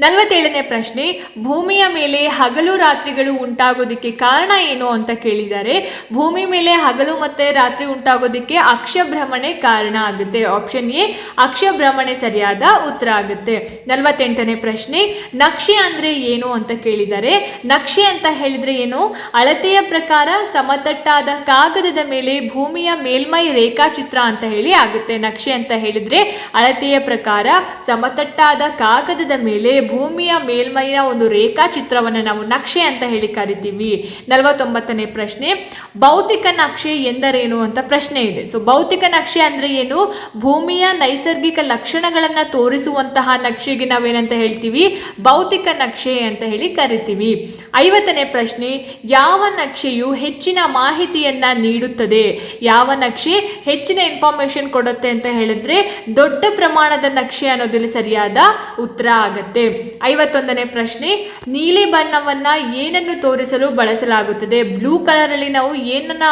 ನಲವತ್ತೇಳನೇ ಪ್ರಶ್ನೆ, ಭೂಮಿಯ ಮೇಲೆ ಹಗಲು ರಾತ್ರಿಗಳು ಉಂಟಾಗೋದಕ್ಕೆ ಕಾರಣ ಏನು ಅಂತ ಕೇಳಿದ್ದಾರೆ ಭೂಮಿ ಮೇಲೆ ಹಗಲು ಮತ್ತೆ ರಾತ್ರಿ ಉಂಟಾಗೋದಕ್ಕೆ ಅಕ್ಷಭ್ರಮಣೆ ಕಾರಣ ಆಗುತ್ತೆ. ಆಪ್ಷನ್ ಎ ಅಕ್ಷಭ್ರಮಣೆ ಸರಿಯಾದ ಉತ್ತರ ಆಗುತ್ತೆ. ನಲವತ್ತೆಂಟನೇ ಪ್ರಶ್ನೆ, ನಕ್ಷೆ ಅಂದ್ರೆ ಏನು ಅಂತ ಕೇಳಿದ್ದಾರೆ ನಕ್ಷೆ ಅಂತ ಹೇಳಿದ್ರೆ ಏನು? ಅಳತೆಯ ಪ್ರಕಾರ ಸಮತಟ್ಟಾದ ಕಾಗದದ ಮೇಲೆ ಭೂಮಿಯ ಮೇಲ್ಮೈ ರೇಖಾಚಿತ್ರ ಅಂತ ಹೇಳಿ ಆಗುತ್ತೆ. ನಕ್ಷೆ ಅಂತ ಹೇಳಿದ್ರೆ ಅಳತೆಯ ಪ್ರಕಾರ ಸಮತಟ್ಟಾದ ಕಾಗದದ ಮೇಲೆ ಭೂಮಿಯ ಮೇಲ್ಮೈನ ಒಂದು ರೇಖಾಚಿತ್ರವನ್ನು ನಾವು ನಕ್ಷೆ ಅಂತ ಹೇಳಿ ಕರಿತೀವಿ. ನಲವತ್ತೊಂಬತ್ತನೇ ಪ್ರಶ್ನೆ, ಭೌತಿಕ ನಕ್ಷೆ ಎಂದರೇನು ಅಂತ ಪ್ರಶ್ನೆ ಇದೆ. ಸೊ ಭೌತಿಕ ನಕ್ಷೆ ಅಂದ್ರೆ ಏನು? ಭೂಮಿಯ ನೈಸರ್ಗಿಕ ಲಕ್ಷಣಗಳನ್ನು ತೋರಿಸುವಂತಹ ನಕ್ಷೆಗೆ ನಾವೇನಂತ ಹೇಳ್ತೀವಿ? ಭೌತಿಕ ನಕ್ಷೆ ಅಂತ ಹೇಳಿ ಕರಿತೀವಿ. ಐವತ್ತನೇ ಪ್ರಶ್ನೆ, ಯಾವ ನಕ್ಷೆಯು ಹೆಚ್ಚಿನ ಮಾಹಿತಿಯನ್ನ ನೀಡುತ್ತದೆ? ಯಾವ ನಕ್ಷೆ ಹೆಚ್ಚಿನ ಇನ್ಫಾರ್ಮೇಶನ್ ಕೊಡುತ್ತೆ ಅಂತ ಹೇಳಿದ್ರೆ, ದೊಡ್ಡ ಪ್ರಮಾಣದ ನಕ್ಷೆ ಅನ್ನೋದ್ರಲ್ಲಿ ಸರಿಯಾದ ಉತ್ತರ ಆಗತ್ತೆ. ಐವತ್ತೊಂದನೇ ಪ್ರಶ್ನೆ, ನೀಲಿ ಬಣ್ಣವನ್ನ ಏನನ್ನು ತೋರಿಸಲು ಬಳಸಲಾಗುತ್ತದೆ? ಬ್ಲೂ ಕಲರ್ ಅಲ್ಲಿ ನಾವು ಏನನ್ನ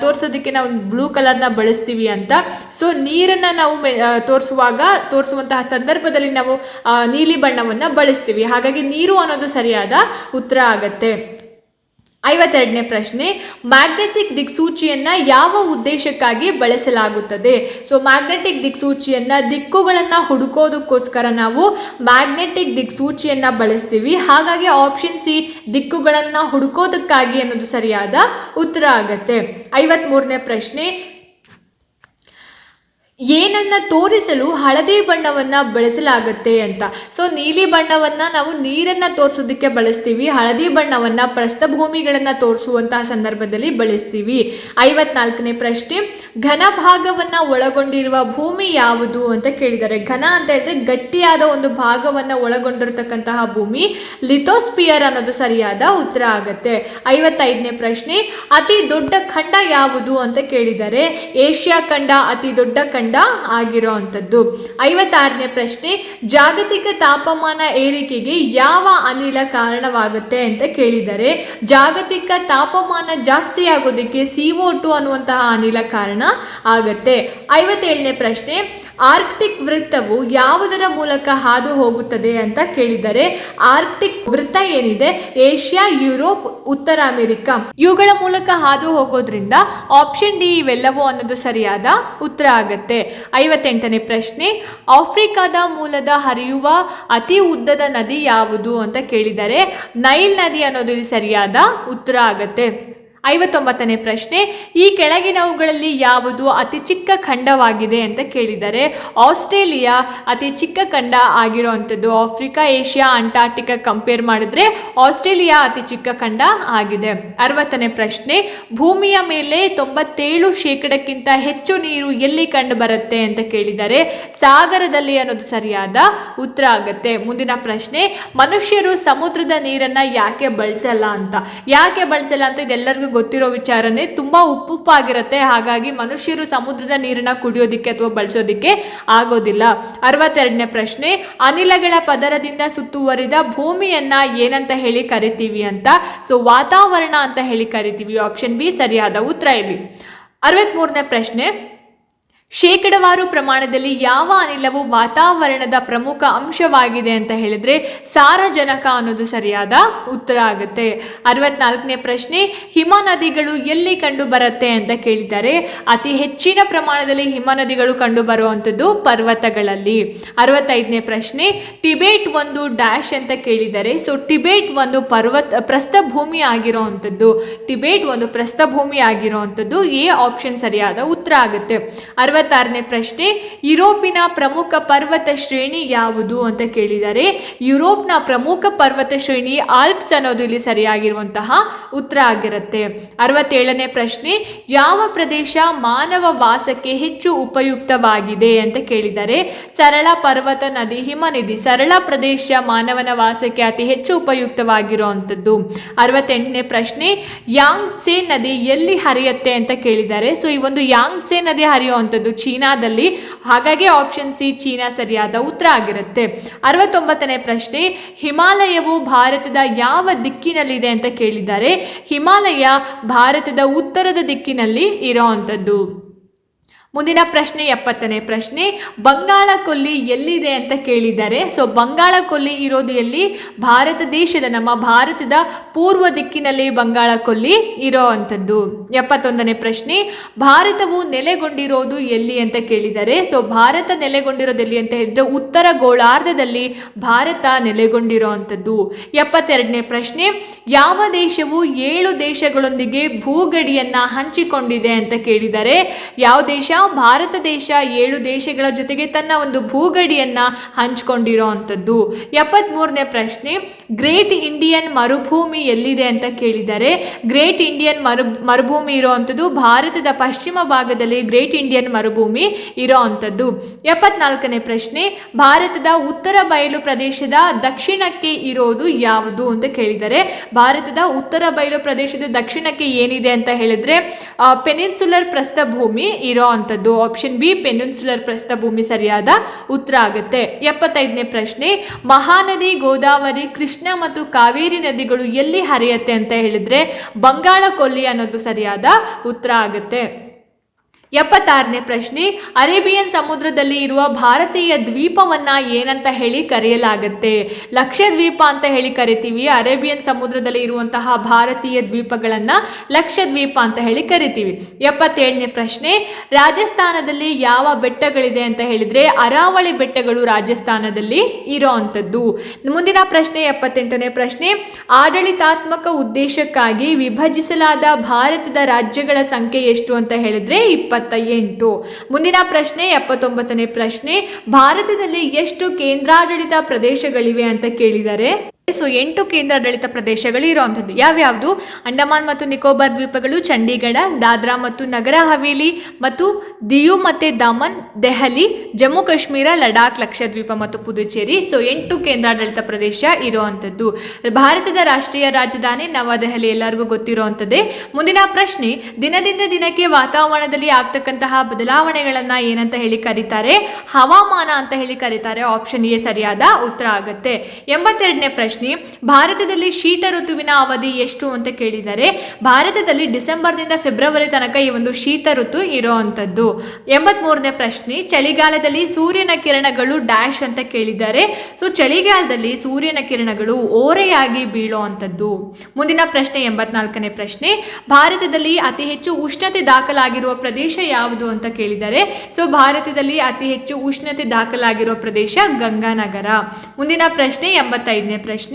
ತೋರಿಸೋದಕ್ಕೆ ನಾವು ಬ್ಲೂ ಕಲರ್ನ ಬಳಸ್ತೀವಿ ಅಂತ. ಸೊ ನೀರನ್ನ ನಾವು ತೋರಿಸುವಾಗ, ತೋರಿಸುವಂತಹ ಸಂದರ್ಭದಲ್ಲಿ ನಾವು ನೀಲಿ ಬಣ್ಣವನ್ನ ಬಳಸ್ತೀವಿ. ಹಾಗಾಗಿ ನೀರು ಅನ್ನೋದು ಸರಿಯಾದ ಉತ್ತರ ಆಗತ್ತೆ. ಐವತ್ತೆರಡನೇ ಪ್ರಶ್ನೆ, ಮ್ಯಾಗ್ನೆಟಿಕ್ ದಿಕ್ಸೂಚಿಯನ್ನ ಯಾವ ಉದ್ದೇಶಕ್ಕಾಗಿ ಬಳಸಲಾಗುತ್ತದೆ? ಸೊ ಮ್ಯಾಗ್ನೆಟಿಕ್ ದಿಕ್ಸೂಚಿಯನ್ನ ದಿಕ್ಕುಗಳನ್ನು ಹುಡುಕೋದಕ್ಕೋಸ್ಕರ ನಾವು ಮ್ಯಾಗ್ನೆಟಿಕ್ ದಿಕ್ಸೂಚಿಯನ್ನ ಬಳಸ್ತೀವಿ. ಹಾಗಾಗಿ ಆಪ್ಷನ್ ಸಿ ದಿಕ್ಕುಗಳನ್ನು ಹುಡುಕೋದಕ್ಕಾಗಿ ಅನ್ನೋದು ಸರಿಯಾದ ಉತ್ತರ ಆಗತ್ತೆ. ಐವತ್ತ್ಮೂರನೇ ಪ್ರಶ್ನೆ ಏನನ್ನ ತೋರಿಸಲು ಹಳದಿ ಬಣ್ಣವನ್ನ ಬಳಸಲಾಗುತ್ತೆ ಅಂತ. ಸೊ ನೀಲಿ ಬಣ್ಣವನ್ನ ನಾವು ನೀರನ್ನ ತೋರಿಸೋದಕ್ಕೆ ಬಳಸ್ತೀವಿ, ಹಳದಿ ಬಣ್ಣವನ್ನ ಪ್ರಸ್ಥಭೂಮಿಗಳನ್ನ ತೋರಿಸುವಂತಹ ಸಂದರ್ಭದಲ್ಲಿ ಬಳಸ್ತೀವಿ. ಐವತ್ನಾಲ್ಕನೇ ಪ್ರಶ್ನೆ, ಘನ ಭಾಗವನ್ನ ಒಳಗೊಂಡಿರುವ ಭೂಮಿ ಯಾವುದು ಅಂತ ಕೇಳಿದ್ದಾರೆ ಘನ ಅಂತ ಹೇಳಿದ್ರೆ ಗಟ್ಟಿಯಾದ ಒಂದು ಭಾಗವನ್ನ ಒಳಗೊಂಡಿರತಕ್ಕಂತಹ ಭೂಮಿ, ಲಿಥೋಸ್ಪಿಯರ್ ಅನ್ನೋದು ಸರಿಯಾದ ಉತ್ತರ ಆಗತ್ತೆ. ಐವತ್ತೈದನೇ ಪ್ರಶ್ನೆ, ಅತಿ ದೊಡ್ಡ ಖಂಡ ಯಾವುದು ಅಂತ ಕೇಳಿದ್ದಾರೆ ಏಷ್ಯಾ ಖಂಡ ಅತಿ ದೊಡ್ಡ ಖಂಡ ಆಗಿರೋ ಅಂಥದ್ದು. ಐವತ್ತಾರನೇ ಪ್ರಶ್ನೆ, ಜಾಗತಿಕ ತಾಪಮಾನ ಏರಿಕೆಗೆ ಯಾವ ಅನಿಲ ಕಾರಣವಾಗುತ್ತೆ ಅಂತ ಕೇಳಿದರೆ, ಜಾಗತಿಕ ತಾಪಮಾನ ಜಾಸ್ತಿ ಆಗೋದಕ್ಕೆ ಸಿ ಒ ಟು ಅನ್ನುವಂತಹ ಅನಿಲ ಕಾರಣ ಆಗತ್ತೆ. ಐವತ್ತೇಳನೇ ಪ್ರಶ್ನೆ ಆರ್ಕ್ಟಿಕ್ ವೃತ್ತವು ಯಾವುದರ ಮೂಲಕ ಹಾದು ಹೋಗುತ್ತದೆ ಅಂತ ಕೇಳಿದರೆ ಆರ್ಕ್ಟಿಕ್ ವೃತ್ತ ಏನಿದೆ? ಏಷ್ಯಾ, ಯುರೋಪ್, ಉತ್ತರ ಅಮೆರಿಕ. ಇವುಗಳ ಮೂಲಕ ಹಾದು ಹೋಗೋದ್ರಿಂದ ಆಪ್ಷನ್ ಡಿ ಇವೆಲ್ಲವೂ ಅನ್ನೋದು ಸರಿಯಾದ ಉತ್ತರ ಆಗತ್ತೆ. ಐವತ್ತೆಂಟನೇ ಪ್ರಶ್ನೆ, ಆಫ್ರಿಕಾದ ಮೂಲದ ಹರಿಯುವ ಅತಿ ಉದ್ದದ ನದಿ ಯಾವುದು ಅಂತ ಕೇಳಿದರೆ ನೈಲ್ ನದಿ ಅನ್ನೋದು ಸರಿಯಾದ ಉತ್ತರ ಆಗತ್ತೆ. ಐವತ್ತೊಂಬತ್ತನೇ ಪ್ರಶ್ನೆ, ಈ ಕೆಳಗಿನವುಗಳಲ್ಲಿ ಯಾವುದು ಅತಿ ಚಿಕ್ಕ ಖಂಡವಾಗಿದೆ ಅಂತ ಕೇಳಿದರೆ, ಆಸ್ಟ್ರೇಲಿಯಾ ಅತಿ ಚಿಕ್ಕ ಖಂಡ ಆಗಿರುವಂಥದ್ದು. ಆಫ್ರಿಕಾ, ಏಷ್ಯಾ, ಅಂಟಾರ್ಟಿಕಾ ಕಂಪೇರ್ ಮಾಡಿದ್ರೆ ಆಸ್ಟ್ರೇಲಿಯಾ ಅತಿ ಚಿಕ್ಕ ಖಂಡ ಆಗಿದೆ. ಅರವತ್ತನೇ ಪ್ರಶ್ನೆ, ಭೂಮಿಯ ಮೇಲೆ ತೊಂಬತ್ತೇಳು ಶೇಕಡಕ್ಕಿಂತ ಹೆಚ್ಚು ನೀರು ಎಲ್ಲಿ ಕಂಡು ಬರುತ್ತೆ ಅಂತ ಕೇಳಿದರೆ, ಸಾಗರದಲ್ಲಿ ಅನ್ನೋದು ಸರಿಯಾದ ಉತ್ತರ ಆಗುತ್ತೆ. ಮುಂದಿನ ಪ್ರಶ್ನೆ, ಮನುಷ್ಯರು ಸಮುದ್ರದ ನೀರನ್ನ ಯಾಕೆ ಬಳಸಲ್ಲ ಅಂತ? ಯಾಕೆ ಬಳಸಲ್ಲ ಅಂತ ಇದೆಲ್ಲರಿಗೂ ಗೊತ್ತಿರೋ ವಿಚಾರನೇ ತುಂಬ ಉಪ್ಪುಪ್ಪಾಗಿರುತ್ತೆ. ಹಾಗಾಗಿ ಮನುಷ್ಯರು ಸಮುದ್ರದ ನೀರನ್ನ ಕುಡಿಯೋದಿಕ್ಕೆ ಅಥವಾ ಬಳಸೋದಿಕ್ಕೆ ಆಗೋದಿಲ್ಲ. ಅರವತ್ತೆರಡನೇ ಪ್ರಶ್ನೆ, ಅನಿಲಗಳ ಪದರದಿಂದ ಸುತ್ತುವರಿದ ಭೂಮಿಯನ್ನ ಏನಂತ ಹೇಳಿ ಕರಿತೀವಿ ಅಂತ. ಸೊ ವಾತಾವರಣ ಅಂತ ಹೇಳಿ ಕರಿತೀವಿ. ಆಪ್ಷನ್ ಬಿ ಸರಿಯಾದ ಉತ್ತರ ಇಲ್ಲಿ. ಅರವತ್ಮೂರನೇ ಪ್ರಶ್ನೆ ಶೇಕಡವಾರು ಪ್ರಮಾಣದಲ್ಲಿ ಯಾವ ಅನಿಲವು ವಾತಾವರಣದ ಪ್ರಮುಖ ಅಂಶವಾಗಿದೆ ಅಂತ ಹೇಳಿದ್ರೆ ಸಾರಜನಕ ಅನ್ನೋದು ಸರಿಯಾದ ಉತ್ತರ ಆಗುತ್ತೆ. ಅರವತ್ನಾಲ್ಕನೇ ಪ್ರಶ್ನೆ, ಹಿಮ ನದಿಗಳು ಎಲ್ಲಿ ಕಂಡು ಬರುತ್ತೆ ಅಂತ ಕೇಳಿದ್ದಾರೆ. ಅತಿ ಹೆಚ್ಚಿನ ಪ್ರಮಾಣದಲ್ಲಿ ಹಿಮ ನದಿಗಳು ಕಂಡು ಬರುವಂಥದ್ದು ಪರ್ವತಗಳಲ್ಲಿ. ಅರವತ್ತೈದನೇ ಪ್ರಶ್ನೆ, ಟಿಬೇಟ್ ಒಂದು ಡ್ಯಾಶ್ ಅಂತ ಕೇಳಿದ್ದಾರೆ ಸೊ ಟಿಬೇಟ್ ಒಂದು ಪರ್ವತ, ಪ್ರಸ್ಥಭೂಮಿ ಆಗಿರೋವಂಥದ್ದು. ಟಿಬೇಟ್ ಒಂದು ಪ್ರಸ್ಥಭೂಮಿ ಆಗಿರೋವಂಥದ್ದು, ಎ ಆಪ್ಷನ್ ಸರಿಯಾದ ಉತ್ತರ ಆಗುತ್ತೆ. ಅರವತ್ತಾರನೇ ಪ್ರಶ್ನೆ, ಯುರೋಪಿನ ಪ್ರಮುಖ ಪರ್ವತ ಶ್ರೇಣಿ ಯಾವುದು ಅಂತ ಕೇಳಿದ್ದಾರೆ ಯುರೋಪ್ನ ಪ್ರಮುಖ ಪರ್ವತ ಶ್ರೇಣಿ ಆಲ್ಪ್ಸ್ ಅನ್ನೋದು ಇಲ್ಲಿ ಸರಿಯಾಗಿರುವಂತಹ ಉತ್ತರ ಆಗಿರುತ್ತೆ. ಅರವತ್ತೇಳನೇ ಪ್ರಶ್ನೆ, ಯಾವ ಪ್ರದೇಶ ಮಾನವ ವಾಸಕ್ಕೆ ಹೆಚ್ಚು ಉಪಯುಕ್ತವಾಗಿದೆ ಅಂತ ಕೇಳಿದ್ದಾರೆ ಸರಳ ಪರ್ವತ ನದಿ ಹಿಮನಿಧಿ ಸರಳ ಪ್ರದೇಶ ಮಾನವನ ವಾಸಕ್ಕೆ ಅತಿ ಹೆಚ್ಚು ಉಪಯುಕ್ತವಾಗಿರುವಂಥದ್ದು. ಅರವತ್ತೆಂಟನೇ ಪ್ರಶ್ನೆ ಯಾಂಗ್ಸೆ ನದಿ ಎಲ್ಲಿ ಹರಿಯುತ್ತೆ ಅಂತ ಕೇಳಿದ್ದಾರೆ ಸೊ ಈ ಒಂದು ಯಾಂಗ್ಸೆ ನದಿ ಹರಿಯುವಂಥದ್ದು ಚೀನಾದಲ್ಲಿ. ಹಾಗಾಗಿ ಆಪ್ಷನ್ ಸಿ ಚೀನಾ ಸರಿಯಾದ ಉತ್ತರ ಆಗಿರುತ್ತೆ. ಅರವತ್ತೊಂಬತ್ತನೇ ಪ್ರಶ್ನೆ, ಹಿಮಾಲಯವು ಭಾರತದ ಯಾವ ದಿಕ್ಕಿನಲ್ಲಿದೆ ಅಂತ ಕೇಳಿದ್ದಾರೆ. ಹಿಮಾಲಯ ಭಾರತದ ಉತ್ತರದ ದಿಕ್ಕಿನಲ್ಲಿ ಇರೋವಂಥದ್ದು ಮುಂದಿನ ಪ್ರಶ್ನೆ ಎಪ್ಪತ್ತನೇ ಪ್ರಶ್ನೆ ಬಂಗಾಳ ಕೊಲ್ಲಿ ಎಲ್ಲಿದೆ ಅಂತ ಕೇಳಿದ್ದಾರೆ. ಸೊ ಬಂಗಾಳ ಕೊಲ್ಲಿ ಇರೋದು ಎಲ್ಲಿ ಭಾರತ ದೇಶದ ನಮ್ಮ ಭಾರತದ ಪೂರ್ವ ದಿಕ್ಕಿನಲ್ಲಿ ಬಂಗಾಳ ಕೊಲ್ಲಿ ಇರೋ ಅಂಥದ್ದು. ಎಪ್ಪತ್ತೊಂದನೇ ಪ್ರಶ್ನೆ, ಭಾರತವು ನೆಲೆಗೊಂಡಿರೋದು ಎಲ್ಲಿ ಅಂತ ಕೇಳಿದ್ದಾರೆ. ಸೊ ಭಾರತ ನೆಲೆಗೊಂಡಿರೋದು ಎಲ್ಲಿ ಅಂತ ಹೇಳಿದ್ರೆ ಉತ್ತರ ಗೋಳಾರ್ಧದಲ್ಲಿ ಭಾರತ ನೆಲೆಗೊಂಡಿರೋ ಅಂಥದ್ದು. ಎಪ್ಪತ್ತೆರಡನೇ ಪ್ರಶ್ನೆ, ಯಾವ ದೇಶವು ಏಳು ದೇಶಗಳೊಂದಿಗೆ ಭೂಗಡಿಯನ್ನ ಹಂಚಿಕೊಂಡಿದೆ ಅಂತ ಕೇಳಿದ್ದಾರೆ. ಯಾವ ದೇಶ? ಭಾರತ ದೇಶ ಏಳು ದೇಶಗಳ ಜೊತೆಗೆ ತನ್ನ ಒಂದು ಭೂಗಡಿಯನ್ನ ಹಂಚ್ಕೊಂಡಿರೋ ಅಂಥದ್ದು. ಎಪ್ಪತ್ಮೂರನೇ ಪ್ರಶ್ನೆ, ಗ್ರೇಟ್ ಇಂಡಿಯನ್ ಮರುಭೂಮಿ ಎಲ್ಲಿದೆ ಅಂತ ಕೇಳಿದ್ದಾರೆ ಗ್ರೇಟ್ ಇಂಡಿಯನ್ ಮರು, ಮರುಭೂಮಿ ಇರೋವಂಥದ್ದು ಭಾರತದ ಪಶ್ಚಿಮ ಭಾಗದಲ್ಲಿ ಗ್ರೇಟ್ ಇಂಡಿಯನ್ ಮರುಭೂಮಿ ಇರೋ ಅಂಥದ್ದು. ಎಪ್ಪತ್ನಾಲ್ಕನೇ ಪ್ರಶ್ನೆ, ಭಾರತದ ಉತ್ತರ ಬಯಲು ಪ್ರದೇಶದ ದಕ್ಷಿಣಕ್ಕೆ ಇರೋದು ಯಾವುದು ಅಂತ ಕೇಳಿದ್ದಾರೆ ಭಾರತದ ಉತ್ತರ ಬಯಲು ಪ್ರದೇಶದ ದಕ್ಷಿಣಕ್ಕೆ ಏನಿದೆ ಅಂತ ಹೇಳಿದ್ರೆ ಪೆನಿನ್ಸುಲರ್ ಪ್ರಸ್ಥಭೂಮಿ ಇರೋ ಅಂಥದ್ದು ಆಪ್ಷನ್ ಬಿ ಪೆನಿನ್ಸುಲರ್ ಪ್ರಸ್ಥಭೂಮಿ ಸರಿಯಾದ ಉತ್ತರ ಆಗುತ್ತೆ. ಎಪ್ಪತ್ತೈದನೇ ಪ್ರಶ್ನೆ, ಮಹಾನದಿ, ಗೋದಾವರಿ, ಕೃಷ್ಣ ಮತ್ತು ಕಾವೇರಿ ನದಿಗಳು ಎಲ್ಲಿ ಹರಿಯತ್ತೆ ಅಂತ ಹೇಳಿದ್ರೆ ಬಂಗಾಳ ಕೊಲ್ಲಿ ಅನ್ನೋದು ಸರಿಯಾದ ಉತ್ತರ ಆಗುತ್ತೆ. ಎಪ್ಪತ್ತಾರನೇ ಪ್ರಶ್ನೆ, ಅರೇಬಿಯನ್ ಸಮುದ್ರದಲ್ಲಿ ಇರುವ ಭಾರತೀಯ ದ್ವೀಪವನ್ನ ಏನಂತ ಹೇಳಿ ಕರೆಯಲಾಗುತ್ತೆ? ಲಕ್ಷದ್ವೀಪ ಅಂತ ಹೇಳಿ ಕರಿತೀವಿ, ಅರೇಬಿಯನ್ ಸಮುದ್ರದಲ್ಲಿ ಇರುವಂತಹ ಭಾರತೀಯ ದ್ವೀಪಗಳನ್ನ ಲಕ್ಷದ್ವೀಪ ಅಂತ ಹೇಳಿ ಕರಿತೀವಿ. ಎಪ್ಪತ್ತೇಳನೇ ಪ್ರಶ್ನೆ, ರಾಜಸ್ಥಾನದಲ್ಲಿ ಯಾವ ಬೆಟ್ಟಗಳಿದೆ ಅಂತ ಹೇಳಿದ್ರೆ, ಅರಾವಳಿ ಬೆಟ್ಟಗಳು ರಾಜಸ್ಥಾನದಲ್ಲಿ ಇರೋ ಅಂಥದ್ದು. ಮುಂದಿನ ಪ್ರಶ್ನೆ, ಎಪ್ಪತ್ತೆಂಟನೇ ಪ್ರಶ್ನೆ, ಆಡಳಿತಾತ್ಮಕ ಉದ್ದೇಶಕ್ಕಾಗಿ ವಿಭಜಿಸಲಾದ ಭಾರತದ ರಾಜ್ಯಗಳ ಸಂಖ್ಯೆ ಎಷ್ಟು ಅಂತ ಹೇಳಿದ್ರೆ, ಇಪ್ಪತ್ತ. ಎಂಟು ಮುಂದಿನ ಪ್ರಶ್ನೆ ಎಪ್ಪತ್ತೊಂಬತ್ತನೇ ಪ್ರಶ್ನೆ ಭಾರತದಲ್ಲಿ ಎಷ್ಟು ಕೇಂದ್ರಾಡಳಿತ ಪ್ರದೇಶಗಳಿವೆ ಅಂತ ಕೇಳಿದ್ದಾರೆ ಸೊ ಎಂಟು ಕೇಂದ್ರಾಡಳಿತ ಪ್ರದೇಶಗಳು ಇರುವಂಥದ್ದು ಯಾವ್ಯಾವುದು? ಅಂಡಮಾನ್ ಮತ್ತು ನಿಕೋಬಾರ್ ದ್ವೀಪಗಳು, ಚಂಡೀಗಢ, ದಾದ್ರಾ ಮತ್ತು ನಗರ ಹವೇಲಿ ಮತ್ತು ದಿಯು ಮತ್ತು ದಮನ್, ದೆಹಲಿ, ಜಮ್ಮು ಕಾಶ್ಮೀರ, ಲಡಾಖ್, ಲಕ್ಷದ್ವೀಪ ಮತ್ತು ಪುದುಚೇರಿ. ಸೊ ಎಂಟು ಕೇಂದ್ರಾಡಳಿತ ಪ್ರದೇಶ ಇರುವಂಥದ್ದು ಭಾರತದ ರಾಷ್ಟ್ರೀಯ ರಾಜಧಾನಿ ನವದೆಹಲಿ ಎಲ್ಲರಿಗೂ ಗೊತ್ತಿರುವಂಥದ್ದೇ ಮುಂದಿನ ಪ್ರಶ್ನೆ, ದಿನದಿಂದ ದಿನಕ್ಕೆ ವಾತಾವರಣದಲ್ಲಿ ಆಗ್ತಕ್ಕಂತಹ ಬದಲಾವಣೆಗಳನ್ನ ಏನಂತ ಹೇಳಿ ಕರೀತಾರೆ? ಹವಾಮಾನ ಅಂತ ಹೇಳಿ ಕರೀತಾರೆ. ಆಪ್ಷನ್ ಎ ಸರಿಯಾದ, ಉತ್ತರ ಆಗುತ್ತೆ. ಎಂಬತ್ತೆರಡನೇ ಪ್ರಶ್ನೆ ಭಾರತದಲ್ಲಿ ಶೀತ ಋತುವಿನ ಅವಧಿ ಎಷ್ಟು ಅಂತ ಕೇಳಿದರೆ, ಭಾರತದಲ್ಲಿ ಡಿಸೆಂಬರ್ನಿಂದ ಫೆಬ್ರವರಿ ತನಕ ಈ ಒಂದು ಶೀತ ಋತು ಇರುವಂಥದ್ದು. ಎಂಬತ್ಮೂರನೇ ಪ್ರಶ್ನೆ, ಚಳಿಗಾಲದಲ್ಲಿ ಸೂರ್ಯನ ಕಿರಣಗಳು ಡ್ಯಾಶ್ ಅಂತ ಕೇಳಿದ್ದಾರೆ ಸೊ ಚಳಿಗಾಲದಲ್ಲಿ ಸೂರ್ಯನ ಕಿರಣಗಳು ಓರೆಯಾಗಿ ಬೀಳುವಂಥದ್ದು. ಮುಂದಿನ ಪ್ರಶ್ನೆ, ಎಂಬತ್ನಾಲ್ಕನೇ ಪ್ರಶ್ನೆ, ಭಾರತದಲ್ಲಿ ಅತಿ ಹೆಚ್ಚು ಉಷ್ಣತೆ ದಾಖಲಾಗಿರುವ ಪ್ರದೇಶ ಯಾವುದು ಅಂತ ಕೇಳಿದ್ದಾರೆ ಸೊ ಭಾರತದಲ್ಲಿ ಅತಿ ಹೆಚ್ಚು ಉಷ್ಣತೆ ದಾಖಲಾಗಿರುವ ಪ್ರದೇಶ ಗಂಗಾನಗರ. ಮುಂದಿನ ಪ್ರಶ್ನೆ, ಎಂಬತ್ತೈದನೇ ಪ್ರಶ್ನೆ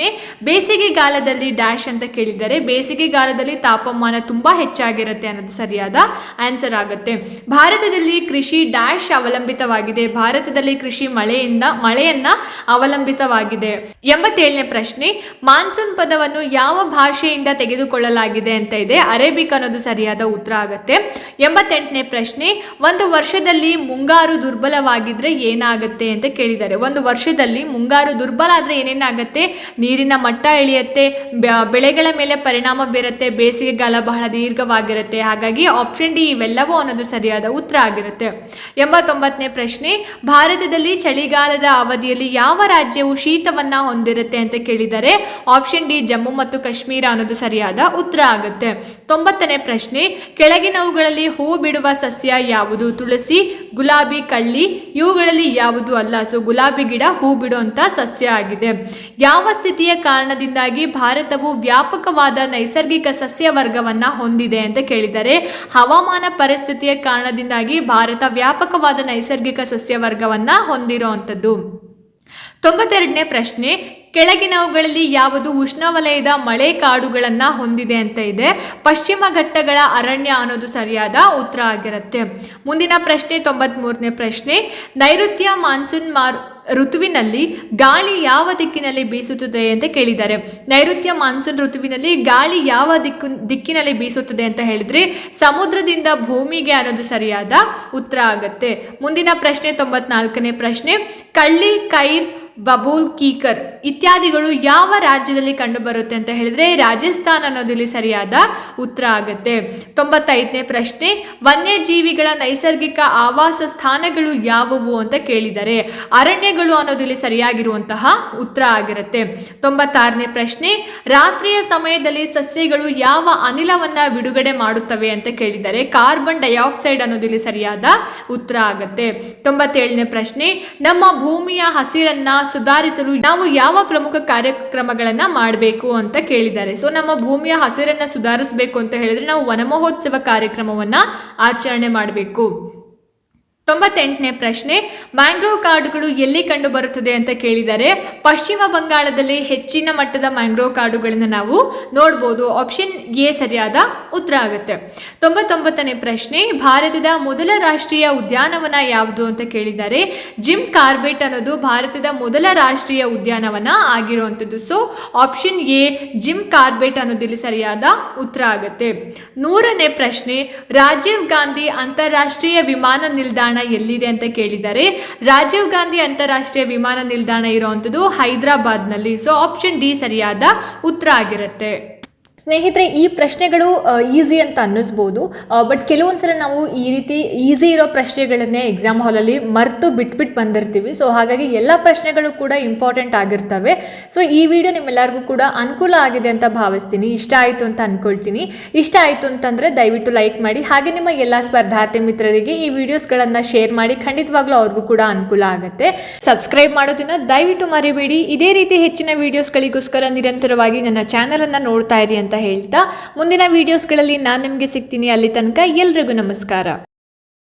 ಬೇಸಿಗೆಗಾಲದಲ್ಲಿ ಡ್ಯಾಶ್ ಅಂತ ಕೇಳಿದರೆ ಬೇಸಿಗೆಗಾಲದಲ್ಲಿ ತಾಪಮಾನ ತುಂಬಾ ಹೆಚ್ಚಾಗಿರುತ್ತೆ ಅನ್ನೋದು ಸರಿಯಾದ ಆನ್ಸರ್ ಆಗುತ್ತೆ. ಭಾರತದಲ್ಲಿ ಕೃಷಿ ಡ್ಯಾಶ್ ಅವಲಂಬಿತವಾಗಿದೆ. ಭಾರತದಲ್ಲಿ ಕೃಷಿ ಮಳೆಯಿಂದ, ಮಳೆಯನ್ನ ಅವಲಂಬಿತವಾಗಿದೆ. ಎಂಬತ್ತೇಳನೇ ಪ್ರಶ್ನೆ, ಮಾನ್ಸೂನ್ ಪದವನ್ನು ಯಾವ ಭಾಷೆಯಿಂದ ತೆಗೆದುಕೊಳ್ಳಲಾಗಿದೆ ಅಂತ ಇದೆ. ಅರೇಬಿಕ್ ಅನ್ನೋದು ಸರಿಯಾದ ಉತ್ತರ ಆಗುತ್ತೆ. ಎಂಬತ್ತೆಂಟನೇ ಪ್ರಶ್ನೆ, ಒಂದು ವರ್ಷದಲ್ಲಿ ಮುಂಗಾರು ದುರ್ಬಲವಾಗಿದ್ರೆ ಏನಾಗುತ್ತೆ ಅಂತ ಕೇಳಿದ್ದಾರೆ ಒಂದು ವರ್ಷದಲ್ಲಿ ಮುಂಗಾರು ದುರ್ಬಲ ಆದ್ರೆ ಏನೇನಾಗುತ್ತೆ? ನೀರಿನ ಮಟ್ಟ ಇಳಿಯುತ್ತೆ ಬೆಳೆಗಳ ಮೇಲೆ ಪರಿಣಾಮ ಬೀರುತ್ತೆ, ಬೇಸಿಗೆಗಾಲ ಬಹಳ ದೀರ್ಘವಾಗಿರುತ್ತೆ. ಹಾಗಾಗಿ ಆಪ್ಷನ್ ಡಿ ಇವೆಲ್ಲವೂ ಅನ್ನೋದು ಸರಿಯಾದ ಉತ್ತರ ಆಗಿರುತ್ತೆ. ಎಂಬತ್ತೊಂಬತ್ತನೇ ಪ್ರಶ್ನೆ, ಭಾರತದಲ್ಲಿ ಚಳಿಗಾಲದ ಅವಧಿಯಲ್ಲಿ ಯಾವ ರಾಜ್ಯವು ಶೀತವನ್ನ ಹೊಂದಿರುತ್ತೆ ಅಂತ ಕೇಳಿದರೆ ಆಪ್ಷನ್ ಡಿ ಜಮ್ಮು ಮತ್ತು ಕಾಶ್ಮೀರ ಅನ್ನೋದು ಸರಿಯಾದ ಉತ್ತರ ಆಗುತ್ತೆ. ತೊಂಬತ್ತನೇ ಪ್ರಶ್ನೆ, ಕೆಳಗಿನವುಗಳಲ್ಲಿ ಹೂ ಬಿಡುವ ಸಸ್ಯ ಯಾವುದು? ತುಳಸಿ, ಗುಲಾಬಿ, ಕಳ್ಳಿ, ಇವುಗಳಲ್ಲಿ ಯಾವುದು ಅಲ್ಲ? ಸೊ ಗುಲಾಬಿ ಗಿಡ ಹೂ ಬಿಡುವಂತ ಸಸ್ಯ ಆಗಿದೆ. ಯಾವ ಸ್ಥಿತಿಯ ಕಾರಣದಿಂದಾಗಿ ಭಾರತವು ವ್ಯಾಪಕವಾದ ನೈಸರ್ಗಿಕ ಸಸ್ಯ ವರ್ಗವನ್ನ ಹೊಂದಿದೆ ಅಂತ ಕೇಳಿದರೆ ಹವಾಮಾನ ಪರಿಸ್ಥಿತಿಯ ಕಾರಣದಿಂದಾಗಿ ಭಾರತ ವ್ಯಾಪಕವಾದ ನೈಸರ್ಗಿಕ ಸಸ್ಯ ವರ್ಗವನ್ನ ಹೊಂದಿರುವಂಥದ್ದು ತೊಂಬತ್ತೆರಡನೇ ಪ್ರಶ್ನೆ ಕೆಳಗಿನವುಗಳಲ್ಲಿ ಯಾವುದು ಉಷ್ಣವಲಯದ ಮಳೆ ಕಾಡುಗಳನ್ನ ಹೊಂದಿದೆ ಅಂತ ಇದೆ. ಪಶ್ಚಿಮ ಘಟ್ಟಗಳ ಅರಣ್ಯ ಅನ್ನೋದು ಸರಿಯಾದ ಉತ್ತರ ಆಗಿರುತ್ತೆ. ಮುಂದಿನ ಪ್ರಶ್ನೆ, ತೊಂಬತ್ಮೂರನೇ ಪ್ರಶ್ನೆ. ನೈಋತ್ಯ ಮಾನ್ಸೂನ್ ಮಾರ್ ಋತುವಿನಲ್ಲಿ ಗಾಳಿ ಯಾವ ದಿಕ್ಕಿನಲ್ಲಿ ಬೀಸುತ್ತದೆ ಅಂತ ಕೇಳಿದ್ದಾರೆ. ನೈಋತ್ಯ ಮಾನ್ಸೂನ್ ಋತುವಿನಲ್ಲಿ ಗಾಳಿ ಯಾವ ದಿಕ್ಕು, ದಿಕ್ಕಿನಲ್ಲಿ ಬೀಸುತ್ತದೆ ಅಂತ ಹೇಳಿದ್ರೆ ಸಮುದ್ರದಿಂದ ಭೂಮಿಗೆ ಅನ್ನೋದು ಸರಿಯಾದ ಉತ್ತರ ಆಗುತ್ತೆ. ಮುಂದಿನ ಪ್ರಶ್ನೆ, ತೊಂಬತ್ನಾಲ್ಕನೇ ಪ್ರಶ್ನೆ. ಕಳ್ಳಿ, ಕೈರ್ ಬಬೂಲ್ ಕೀಕರ್ ಇತ್ಯಾದಿಗಳು ಯಾವ ರಾಜ್ಯದಲ್ಲಿ ಕಂಡುಬರುತ್ತೆ ಅಂತ ಹೇಳಿದ್ರೆ ರಾಜಸ್ಥಾನ್ ಅನ್ನೋದಿಲ್ಲಿ ಸರಿಯಾದ ಉತ್ತರ ಆಗುತ್ತೆ. ತೊಂಬತ್ತೈದನೇ ಪ್ರಶ್ನೆ, ವನ್ಯಜೀವಿಗಳ ನೈಸರ್ಗಿಕ ಆವಾಸ ಸ್ಥಾನಗಳು ಯಾವುವು ಅಂತ ಕೇಳಿದರೆ ಅರಣ್ಯಗಳು ಅನ್ನೋದಿಲ್ಲಿ ಸರಿಯಾಗಿರುವಂತಹ ಉತ್ತರ ಆಗಿರುತ್ತೆ. ತೊಂಬತ್ತಾರನೇ ಪ್ರಶ್ನೆ, ರಾತ್ರಿಯ ಸಮಯದಲ್ಲಿ ಸಸ್ಯಗಳು ಯಾವ ಅನಿಲವನ್ನ ಬಿಡುಗಡೆ ಮಾಡುತ್ತವೆ ಅಂತ ಕೇಳಿದರೆ ಕಾರ್ಬನ್ ಡೈಆಕ್ಸೈಡ್ ಅನ್ನೋದಿಲ್ಲಿ ಸರಿಯಾದ ಉತ್ತರ ಆಗುತ್ತೆ. ತೊಂಬತ್ತೇಳನೇ ಪ್ರಶ್ನೆ, ನಮ್ಮ ಭೂಮಿಯ ಹಸಿರನ್ನ ಸುಧಾರಿಸಲು ನಾವು ಯಾವ ಪ್ರಮುಖ ಕಾರ್ಯಕ್ರಮಗಳನ್ನ ಮಾಡಬೇಕು ಅಂತ ಕೇಳಿದ್ದಾರೆ. ಸೊ ನಮ್ಮ ಭೂಮಿಯ ಹಸಿರನ್ನ ಸುಧಾರಿಸಬೇಕು ಅಂತ ಹೇಳಿದ್ರೆ ನಾವು ವನಮಹೋತ್ಸವ ಕಾರ್ಯಕ್ರಮವನ್ನ ಆಚರಣೆ ಮಾಡಬೇಕು. ತೊಂಬತ್ತೆಂಟನೇ ಪ್ರಶ್ನೆ, ಮ್ಯಾಂಗ್ರೋವ್ ಕಾಡುಗಳು ಎಲ್ಲಿ ಕಂಡು ಬರುತ್ತದೆ ಅಂತ ಕೇಳಿದರೆ, ಪಶ್ಚಿಮ ಬಂಗಾಳದಲ್ಲಿ ಹೆಚ್ಚಿನ ಮಟ್ಟದ ಮ್ಯಾಂಗ್ರೋವ್ ಕಾಡುಗಳನ್ನು ನಾವು ನೋಡ್ಬೋದು. ಆಪ್ಷನ್ ಎ ಸರಿಯಾದ ಉತ್ತರ ಆಗುತ್ತೆ. ತೊಂಬತ್ತೊಂಬತ್ತನೇ ಪ್ರಶ್ನೆ, ಭಾರತದ ಮೊದಲ ರಾಷ್ಟ್ರೀಯ ಉದ್ಯಾನವನ ಯಾವುದು ಅಂತ ಕೇಳಿದ್ದಾರೆ ಜಿಮ್ ಕಾರ್ಬೆಟ್ ಅನ್ನೋದು ಭಾರತದ ಮೊದಲ ರಾಷ್ಟ್ರೀಯ ಉದ್ಯಾನವನ ಆಗಿರುವಂಥದ್ದು. So option A, Jim Corbett ಅನ್ನೋದಿಲ್ಲಿ ಸರಿಯಾದ ಉತ್ತರ ಆಗುತ್ತೆ. ನೂರನೇ ಪ್ರಶ್ನೆ, ರಾಜೀವ್ ಗಾಂಧಿ ಅಂತಾರಾಷ್ಟ್ರೀಯ ವಿಮಾನ ನಿಲ್ದಾಣ ಎಲ್ಲಿದೆ ಅಂತ ಕೇಳಿದ್ದಾರೆ. ರಾಜೀವ್ ಗಾಂಧಿ ಅಂತಾರಾಷ್ಟ್ರೀಯ ವಿಮಾನ ನಿಲ್ದಾಣ ಇರುವಂಥದ್ದು ಹೈದರಾಬಾದ್ನಲ್ಲಿ. ಸೊ ಆಪ್ಷನ್ ಡಿ ಸರಿಯಾದ ಉತ್ತರ ಆಗಿರುತ್ತೆ. ಸ್ನೇಹಿತರೆ, ಈ ಪ್ರಶ್ನೆಗಳು ಈಸಿ ಅಂತ ಅನ್ನಿಸ್ಬೋದು. ಬಟ್ ಕೆಲವೊಂದ್ಸಲ ನಾವು ಈ ರೀತಿ ಈಸಿ ಇರೋ ಪ್ರಶ್ನೆಗಳನ್ನೇ ಎಕ್ಸಾಮ್ ಹಾಲಲ್ಲಿ ಮರೆತು ಬಿಟ್ಬಿಟ್ಟು ಬಂದಿರ್ತೀವಿ. ಸೊ ಹಾಗಾಗಿ ಎಲ್ಲ ಪ್ರಶ್ನೆಗಳು ಕೂಡ ಇಂಪಾರ್ಟೆಂಟ್ ಆಗಿರ್ತವೆ. ಸೊ ಈ ವಿಡಿಯೋ ನಿಮ್ಮೆಲ್ಲರಿಗೂ ಕೂಡ ಅನುಕೂಲ ಆಗಿದೆ ಅಂತ ಭಾವಿಸ್ತೀನಿ. ಇಷ್ಟ ಆಯಿತು ಅಂತ ಅಂದ್ಕೊಳ್ತೀನಿ ಇಷ್ಟ ಆಯಿತು ಅಂತಂದರೆ ದಯವಿಟ್ಟು ಲೈಕ್ ಮಾಡಿ. ಹಾಗೆ ನಿಮ್ಮ ಎಲ್ಲ ಸ್ಪರ್ಧಾರ್ಥಿ ಮಿತ್ರರಿಗೆ ಈ ವಿಡಿಯೋಸ್ಗಳನ್ನು ಶೇರ್ ಮಾಡಿ. ಖಂಡಿತವಾಗ್ಲೂ ಅವ್ರಿಗೂ ಕೂಡ ಅನುಕೂಲ ಆಗುತ್ತೆ. ಸಬ್ಸ್ಕ್ರೈಬ್ ಮಾಡೋದನ್ನು ದಯವಿಟ್ಟು ಮರಿಬೇಡಿ. ಇದೇ ರೀತಿ ಹೆಚ್ಚಿನ ವಿಡಿಯೋಸ್ಗಳಿಗೋಸ್ಕರ ನಿರಂತರವಾಗಿ ನನ್ನ ಚಾನಲನ್ನು ನೋಡ್ತಾ ಇರಿ ಅಂತ ಹೇಳ್ತಾ ಮುಂದಿನ ವಿಡಿಯೋಸ್ಗಳಲ್ಲಿ ನಾನು ನಿಮಗೆ ಸಿಗ್ತೀನಿ ಅಲ್ಲಿ ತನಕ ಎಲ್ರಿಗೂ ನಮಸ್ಕಾರ.